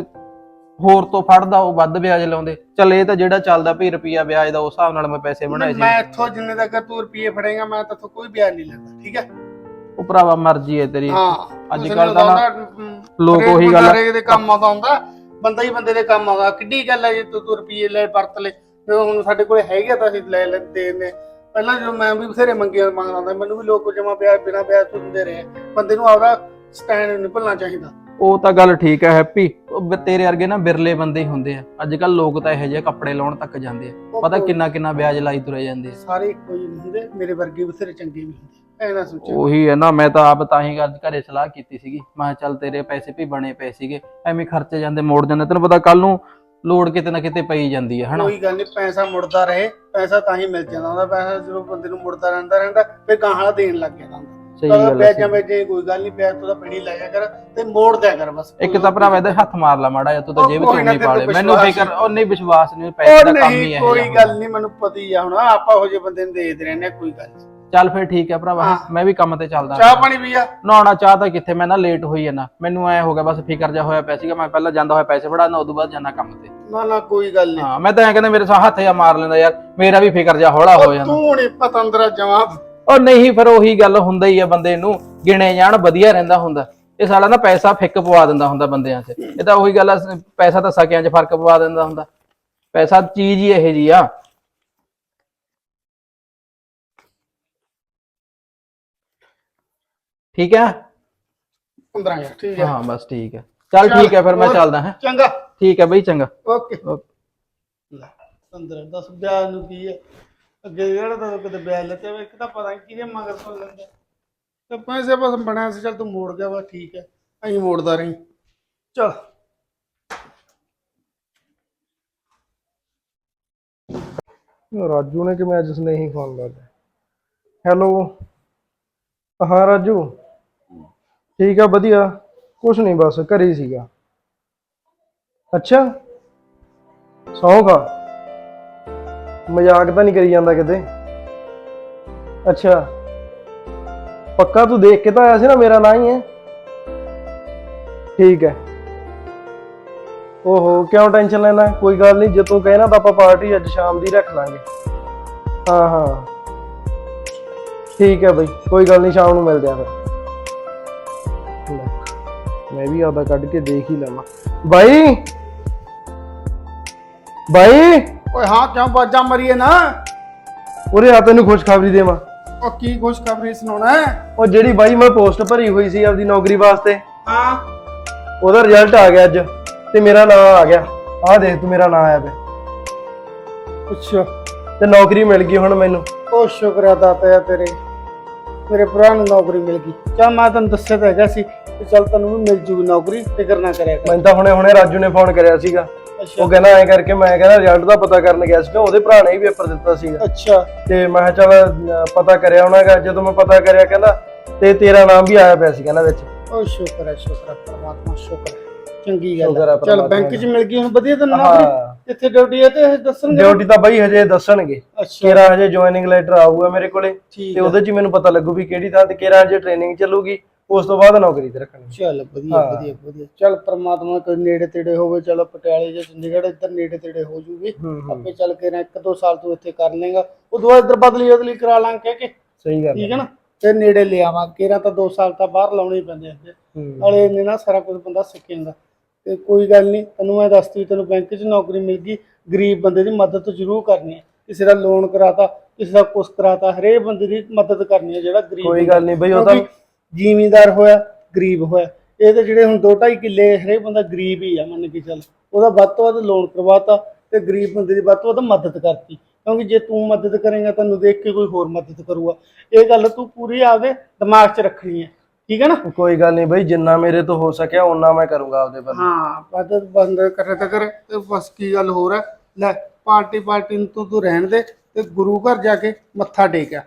ਹੋਰ ਤੋਂ ਫੜਦਾ ਉਹ ਵੱਧ ਵਿਆਜ ਲਾਉਂਦੇ। ਚੱਲ ਇਹ ਤਾਂ ਜਿਹੜਾ ਚੱਲਦਾ ਭਈ ਰੁਪਿਆ ਵਿਆਜ ਦਾ ਉਸ ਹਿਸਾਬ ਨਾਲ ਮੈਂ ਪੈਸੇ ਬਣਾਏ ਸੀ। ਮੈਂ ਇੱਥੋਂ ਜਿੰਨੇ ਤੱਕ ਤੂੰ ਰੁਪਏ ਫੜੇਗਾ ਮੈਂ ਤਾਂ ਕੋਈ ਵਿਆਹ ਨਹੀਂ ਲੈਂਦਾ ਠੀਕ ਹੈ? ਉਹ ਭਰਾਵਾ ਮਰਜ਼ੀ ਹੈ ਤੇਰੀ। ਹਾਂ ਅੱਜ ਨੂੰ ਤਾਂ ਨਾ ਲੋਕ ਉਹੀ ਗੱਲ ਹਰੇਕ ਦੇ ਕੰਮ ਆਉਂਦਾ ਹੁੰਦਾ ਬੰਦਾ ਹੀ ਬੰਦੇ ਦੇ ਕੰਮ ਆਉਂਦਾ। ਕਿੱਡੀ ਗੱਲ ਹੈ ਜੇ ਤੂੰ ਤੂੰ ਰੁਪਏ ਲੈ ਵਰਤ ਲੈ। ਜਦੋਂ ਹੁਣ ਸਾਡੇ ਕੋਲ ਹੈਗੇ ਤਾਂ ਅਸੀਂ ਲੈ ਲੈਂਦੇ ਨੇ ਪਹਿਲਾਂ ਜਦੋਂ ਮੈਂ ਵੀ ਬਥੇਰੇ ਮੰਗੇ ਮੰਗਦਾ ਹੁੰਦਾ ਮੈਨੂੰ ਵੀ ਲੋਕ ਜਮਾ ਵਿਆਹ ਬਿਨਾ ਵਿਆਹ ਤੋਂ ਦਿੰਦੇ ਰਹੇ। ਬੰਦੇ ਨੂੰ ਆਪਦਾ ਸਟੈਂਡ ਨਹੀਂ ਭੁੱਲਣਾ ਚਾਹੀਦਾ। ਉਹ ਤਾਂ ਗੱਲ ਠੀਕ ਹੈ ਹੈਪੀ। ਉਹ ਤੇਰੇ ਵਰਗੇ ਨਾ ਬਿਰਲੇ ਬੰਦੇ ਹੀ ਹੁੰਦੇ ਆ। ਅੱਜ ਕੱਲ ਲੋਕ ਤਾਂ ਇਹੋ ਜਿਹੇ ਕੱਪੜੇ ਲਾਉਣ ਤੱਕ ਜਾਂਦੇ ਆ। ਪਤਾ ਕਿੰਨਾ ਕਿੰਨਾ ਵਿਆਜ ਲਾਈ ਤੁਰੇ ਜਾਂਦੇ ਆ। ਸਾਰੇ ਇੱਕੋ ਜਿਹੇ ਨਹੀਂ ਹੁੰਦੇ ਮੇਰੇ ਵਰਗੇ ਬਥੇਰੇ ਚੰਗੇ ਵੀ ਹੁੰਦੇ ਐ ਨਾ ਸੋਚੋ ਉਹੀ ਹੈ ਨਾ ਮੈਂ ਤਾਂ ਆਪ ਤਾਂ ਹੀ ਅੱਜ ਘਰੇ ਸਲਾਹ ਕੀਤੀ ਸੀਗੀ। ਮੈਂ ਕਿਹਾ ਚੱਲ ਤੇਰੇ ਪੈਸੇ ਵੀ ਬਣੇ ਪਏ ਸੀਗੇ। ਐਵੇਂ ਖਰਚੇ ਜਾਂਦੇ ਮੋੜ ਜਾਂਦੇ। ਤੈਨੂੰ ਪਤਾ ਕੱਲ ਨੂੰ ਲੋੜ ਕਿਤੇ ਨਾ ਕਿਤੇ ਪਈ ਜਾਂਦੀ ਹੈ ਹਨਾ? ਕੋਈ ਗੱਲ ਨਹੀਂ ਪੈਸਾ ਮੁੜਦਾ ਰਹੇ ਪੈਸਾ ਤਾਂ ਹੀ ਮਿਲ ਜਾਂਦਾ। ਹੁੰਦਾ ਪੈਸਾ ਜਦੋਂ ਬੰਦੇ ਨੂੰ ਮੁੜਦਾ ਰਹਿੰਦਾ ਰਹਿੰਦਾ ਫਿਰ ਗਾਹਾਂ ਦੇਣ ਲੱਗ ਜਾਂਦਾ। ਹੁੰਦਾ ਸਹੀ ਗੱਲ ਹੈ ਵਿੱਚ ਜੇ ਕੋਈ ਗੱਲ ਨਹੀਂ ਪਿਆ ਤੂੰ ਤਾਂ ਪੜੀ ਲੈ ਜਾ ਕਰ ਤੇ ਮੋੜ ਦਿਆ ਕਰ ਬਸ। ਇੱਕ ਤਾਂ ਭਰਾਵਾ ਇਹਦੇ ਹੱਥ ਮਾਰ ਲਾ ਮਾੜਾ ਜਿਹਾ ਤੂੰ ਤਾਂ ਜੇਬ ਚ ਨਾ ਨਹੀਂ ਪਾ ਲੈ। ਮੈਨੂੰ ਫਿਕਰ ਉਹ ਨਹੀਂ ਵਿਸ਼ਵਾਸ ਨਹੀਂ ਪੈਸੇ ਦਾ ਕੰਮ ਹੀ ਹੈ ਕੋਈ ਗੱਲ ਨਹੀਂ ਮੈਨੂੰ ਪਤਾ ਹੀ ਆ ਹੁਣ ਆਪਾਂ ਹੋ ਜੇ ਬੰਦੇ ਨੂੰ ਦੇਖਦੇ ਰਹਿੰਦੇ ਆ, ਕੋਈ ਗੱਲ ਨੀ। ਚੱਲ ਫਿਰ ਠੀਕ ਹੈ ਭਰਾਵਾ। ਮੈਂ ਵੀ ਕੰਮ ਤੇ ਚੱਲਦਾ। ਚਾਹ ਪਾਣੀ ਵੀ ਆ। ਨਹਾਉਣਾ ਚਾਹ ਤਾਂ ਕਿੱਥੇ ਮੈਂ ਨਾ ਲੇਟ ਹੋਈ ਜਾਣਾ ਮੈਨੂੰ ਐ ਹੋ ਗਿਆ ਬਸ ਫਿਕਰ ਜਾ ਹੋਇਆ ਪਿਆ ਸੀਗਾ ਮੈਂ ਪਹਿਲਾਂ ਜਾਂਦਾ ਹੋਇਆ ਪੈਸੇ ਨਾ ਉਦੋਂ ਬਾਅਦ ਜਾਣਾ ਕੰਮ ਤੇ। ਨਾ ਨਾ ਕੋਈ ਗੱਲ ਨਹੀਂ। ਹਾਂ ਮੈਂ ਤਾਂ ਐ ਕਹਿੰਦਾ ਮੇਰੇ ਸਾਹ ਹੱਥ ਜਾ ਮਾਰ ਲੈਂਦਾ ਯਾਰ ਮੇਰਾ ਵੀ ਫਿਕਰ ਜਾ ਹੌਲਾ ਹੋ ਜਾਂਦਾ। ਤੂੰ ਨਹੀਂ ਪਤੰਦਰਾ ਜਵਾਬ ਉਹ ਨਹੀਂ ਫਿਰ ਉਹੀ ਗੱਲ ਹੁੰਦਾ ਹੀ ਆ ਬੰਦੇ ਨੂੰ ਗਿਣੇ ਜਾਣ ਵਧੀਆ ਰਹਿੰਦਾ ਹੁੰਦਾ। ਇਹ ਸਾਲਾ ਨਾ ਪੈਸਾ ਫਿੱਕ ਪਵਾ ਦਿੰਦਾ ਹੁੰਦਾ ਬੰਦਿਆਂ 'ਚ। ਇਹ ਤਾਂ ਉਹੀ ਗੱਲ ਆ ਪੈਸਾ ਤਾਂ ਸਕਿਆਂ 'ਚ ਫ਼ਰਕ ਪਵਾ ਦਿੰਦਾ ਹੁੰਦਾ। ਪੈਸਾ ਚੀਜ਼ ਹੀ ਇਹੋ ਜੀ ਆ। ਠੀਕ ਹੈ 15000 ਠੀਕ ਹੈ ਹਾਂ ਬਸ ਠੀਕ ਹੈ ਚੱਲ ਠੀਕ ਹੈ ਫਿਰ ਮੈਂ? ਚੱਲਦਾ ਹਾਂ। ਚੰਗਾ। ਠੀਕ ਹੈ ਬਈ ਚੰਗਾ। ਓਕੇ। ਓਕੇ। ਲੈ 15 10 ਵਿਆਹ ਨੂੰ ਕੀ ਹੈ ਅੱਗੇ ਜਿਹੜਾ ਤਾਂ ਕਿਤੇ ਵਿਆਹ ਲੈਤੇ ਵੇ ਇੱਕ ਤਾਂ ਪਤਾ ਨਹੀਂ ਕਿਹਦੇ ਮਗਰ ਸੁਣ ਲੈਂਦਾ। ਤੇ ਪੈਸੇ ਬਸ ਬਣਿਆ ਸੀ, ਚੱਲ ਤੂੰ ਮੋੜ ਗਿਆ ਵਾ, ਠੀਕ ਹੈ, ਅਸੀਂ ਮੋੜਦਾ ਰਹੀ। ਚਲ। ਰਾਜੂ ਨੇ ਕਿ ਮੈਂ ਜਿਸ ਨਹੀਂ ਫੋਨ ਲਾ ਲਿਆ ਹੈਲੋ। ਹਾਂ, ਰਾਜੂ। ਠੀਕ ਆ, ਵਧੀਆ। ਕੁਛ ਨਹੀਂ ਬਸ ਘਰੇ ਹੀ ਸੀਗਾ। ਅੱਛਾ। ਸੌਂਗਾ ਮਜ਼ਾਕ ਤਾਂ ਨਹੀਂ ਕਰੀ ਜਾਂਦਾ ਕਿਤੇ? ਅੱਛਾ। ਪੱਕਾ ਤੂੰ ਦੇਖ ਕੇ ਤਾਂ ਆਇਆ ਸੀ ਨਾ ਮੇਰਾ ਨਾਂ ਹੀ, ਹੈ? ਠੀਕ ਹੈ। ਓਹੋ, ਕਿਉਂ ਟੈਨਸ਼ਨ ਲੈਣਾ ਕੋਈ ਗੱਲ ਨਹੀਂ, ਜੇ ਤੂੰ ਕਹੇ ਨਾ ਤਾਂ ਆਪਾਂ ਪਾਰਟੀ ਅੱਜ ਸ਼ਾਮ ਦੀ ਰੱਖ ਲਾਂਗੇ। ਹਾਂ ਹਾਂ। ਠੀਕ ਹੈ ਬਈ, ਕੋਈ ਗੱਲ ਨਹੀਂ, ਸ਼ਾਮ ਨੂੰ ਮਿਲਦੇ ਆ ਫਿਰ। ਮੈਂ ਵੀ ਆਦਾ ਕੱਢ ਕੇ ਦੇਖ ਹੀ ਲਵਾਂ। ਬਾਈ! ਬਾਈ! ਓਏ ਹਾਂ ਕਿਉਂ ਬਾਜਾਂ ਮਰੀਏ ਨਾ? ਉਰੇ ਆ ਤੈਨੂੰ ਖੁਸ਼ਖਬਰੀ ਦੇਵਾਂ। ਉਹ ਕੀ ਖੁਸ਼ਖਬਰੀ ਸੁਣਾਉਣਾ ਹੈ? ਉਹ ਜਿਹੜੀ ਬਾਈ ਮੈਂ ਪੋਸਟ ਭਰੀ ਹੋਈ ਸੀ ਆਪਦੀ ਨੌਕਰੀ ਵਾਸਤੇ। ਹਾਂ। ਉਹਦਾ ਰਿਜ਼ਲਟ ਆ ਗਿਆ ਅੱਜ ਤੇ ਮੇਰਾ ਨਾਮ ਆ ਗਿਆ। ਆਹ ਦੇਖ ਤੂੰ ਮੇਰਾ ਨਾਮ ਆਇਆ ਪਿਆ। ਅੱਛਾ। ਤੇ ਨੌਕਰੀ ਮਿਲ ਗਈ ਹੁਣ ਮੈਨੂੰ। ਉਹ ਸ਼ੁਕਰ ਆ ਦਾਤਾ ਤੇਰੇ। ਮੇਰੇ ਭਰਾ ਨੂੰ ਨੌਕਰੀ ਮਿਲ ਗਈ। ਚੱਲ ਮੈਂ ਤੈਨੂੰ ਦੱਸਿਆ ਤਾਂ ਹੈਗਾ ਸੀ ਕਿ ਚੱਲ ਤੈਨੂੰ ਵੀ ਮਿਲ ਜੂਗੀ ਨੌਕਰੀ ਫਿਕਰ ਨਾ ਕਰਿਆ ਕਰ। ਮੈਨੂੰ ਤਾਂ ਹੁਣੇ ਹੁਣੇ ਰਾਜੂ ਨੇ ਫੋਨ ਕਰਿਆ ਸੀਗਾ। ਉਹ ਕਹਿੰਦਾ ਐਂ ਕਰਕੇ ਮੈਂ ਕਹਿੰਦਾ ਰਿਜ਼ਲਟ ਦਾ ਪਤਾ ਕਰਨ ਗਿਆ ਸੀਗਾ ਉਹਦੇ ਭਰਾ ਨੇ ਹੀ ਪੇਪਰ ਦਿੱਤਾ ਸੀਗਾ। ਅੱਛਾ। ਤੇ ਮੈਂ ਕਿਹਾ ਚੱਲ ਪਤਾ ਕਰਿਆ ਉਹਨਾਂਗਾ ਜਦੋਂ ਮੈਂ ਪਤਾ ਕਰਿਆ ਕਹਿੰਦਾ ਤੇ ਤੇਰਾ ਨਾਮ ਵੀ ਆਇਆ ਪਿਆ ਸੀ ਕਹਿੰਦਾ ਵਿੱਚ। ਉਹ ਸ਼ੁਕਰ ਹੈ ਸ਼ੁਕਰ ਹੈ ਪਰਮਾਤਮਾ ਸ਼ੁਕਰ ਹੈ। ਚੰਗੀ ਗੱਲ ਹੈ। ਚੱਲ ਬੈਂਕ 'ਚ ਮਿਲ ਗਈ ਹੁਣ ਵਧੀਆ ਤੈਨੂੰ ਨੌਕਰੀ? ਕਿੱਥੇ ਡਿਊਟੀ ਹੈ ਤੇ ਦੱਸਣਗੇ? ਡਿਊਟੀ ਤਾਂ ਬਾਈ ਹਜੇ ਦੱਸਣਗੇ। ਕਿਹੜਾ ਹਜੇ ਜੁਆਇਨਿੰਗ ਲੈਟਰ ਆਊਗਾ ਮੇਰੇ ਕੋਲੇ। ਤੇ ਉਹਦੇ 'ਚ ਮੈਨੂੰ ਪਤਾ ਲੱਗੂ ਵੀ ਕਿਹੜੀ ਥਾਂ ਤੇ ਕਿਹੜਾ ਹਜੇ ਟ੍ਰੇਨਿੰਗ ਚੱਲੂਗੀ। ਉਸ ਤੋਂ ਬਾਅਦ ਨੌਕਰੀ ਤੇ ਰੱਖਣੀ। ਚੱਲ ਵਧੀਆ ਹਾਂ। ਵਧੀਆ ਵਧੀਆ। ਚੱਲ ਪ੍ਰਮਾਤਮਾ ਕੋਈ ਨੇੜੇ ਤੇੜੇ ਹੋਵੇ ਚਲੋ ਪਟਿਆਲੇ ਜਾਂ ਚੰਡੀਗੜ੍ਹ ਇੱਧਰ ਨੇੜੇ ਤੇੜੇ ਹੋ ਜੂਗੀ। ਹੂੰ ਹੂੰ। ਆਪੇ ਚੱਲ ਕੇ ਨਾ ਇੱਕ ਦੋ ਸਾਲ ਤੂੰ ਇੱਥੇ ਕਰ ਲੇਗਾ ਉਦੋਂ ਬਾਅਦ ਇੱਧਰ ਬਦਲੀ ਬਦਲੀ ਕਰਾ ਲਾਂਗੇ ਕਹਿ ਕੇ। ਸਹੀ ਗੱਲ ਠੀਕ ਹੈ ਨਾ? ਤੇ ਨੇੜੇ ਲੈ ਆਵਾਂ ਕਿਹੜਾ ਤਾਂ 2 ਸਾਲ ਤਾਂ ਬਾਹਰ ਲਾਉਣੇ ਹੀ ਪੈਂਦੇ ਆ ਹੂੰ। ਨਾਲੇ ਇਹਨੇ ਨਾ ਸਾਰਾ ਕੁਝ ਬੰਦਾ ਸਿੱਖ ਜਾਂਦਾ ਤੇ ਕੋਈ ਗੱਲ ਨਹੀਂ ਤੈਨੂੰ ਮੈਂ ਦੱਸਤੀ ਵੀ ਤੈਨੂੰ ਬੈਂਕ 'ਚ ਨੌਕਰੀ ਮਿਲ ਗਈ। ਗਰੀਬ ਬੰਦੇ ਦੀ ਮਦਦ ਜ਼ਰੂਰ ਕਰਨੀ ਹੈ। ਕਿਸੇ ਦਾ ਲੋਨ ਕਰਾਤਾ ਕਿਸੇ ਦਾ ਕੁਛ ਕਰਾਤਾ ਹਰੇਕ ਬੰਦੇ ਦੀ ਮਦਦ ਕਰਨੀ ਹੈ ਜਿਹੜਾ ਗਰੀਬ ਕੋਈ ਗੱਲ ਨਹੀਂ ਬਈ ਉਹ ਤਾਂ ਕਿਉਂਕਿ ਜ਼ਿਮੀਂਦਾਰ ਹੋਇਆ ਗਰੀਬ ਹੋਇਆ। ਇਹ ਤੇ ਜਿਹੜੇ ਹੁਣ 2.5 ਕਿੱਲੇ ਹਰੇਕ ਬੰਦਾ ਗਰੀਬ ਹੀ ਆ ਮੰਨ ਕੇ ਚੱਲ। ਉਹਦਾ ਵੱਧ ਤੋਂ ਵੱਧ ਲੋਨ ਕਰਵਾਤਾ ਤੇ ਗਰੀਬ ਬੰਦੇ ਦੀ ਵੱਧ ਤੋਂ ਵੱਧ ਮਦਦ ਕਰਤੀ। ਕਿਉਂਕਿ ਜੇ ਤੂੰ ਮਦਦ ਕਰੇਗਾ ਤੈਨੂੰ ਦੇਖ ਕੇ ਕੋਈ ਹੋਰ ਮਦਦ ਕਰੂਗਾ। ਇਹ ਗੱਲ ਤੂੰ ਪੂਰੀ ਆਪਦੇ ਦਿਮਾਗ 'ਚ ਰੱਖਣੀ ਹੈ। ਠੀਕ ਹੈ ਨਾ? ਕੋਈ ਗੱਲ ਨਹੀਂ ਬਈ ਜਿੰਨਾ ਮੇਰੇ ਤੋਂ ਹੋ ਸਕਿਆ ਓਨਾ ਮੈਂ ਕਰੂੰਗਾ ਆਪਦੇ ਵੱਲ ਹਾਂ ਮਦਦ ਬੰਦ ਕਰੇ ਤਾਂ ਕਰ। ਤੇ ਬਸ ਕੀ ਗੱਲ ਹੋਰ ਹੈ? ਲੈ ਪਾਰਟੀ ਪਾਰਟੀ ਨੂੰ ਤੂੰ ਤੂੰ ਰਹਿਣ ਦੇ ਤੇ ਗੁਰੂ ਘਰ ਜਾ ਕੇ ਮੱਥਾ ਟੇਕਿਆ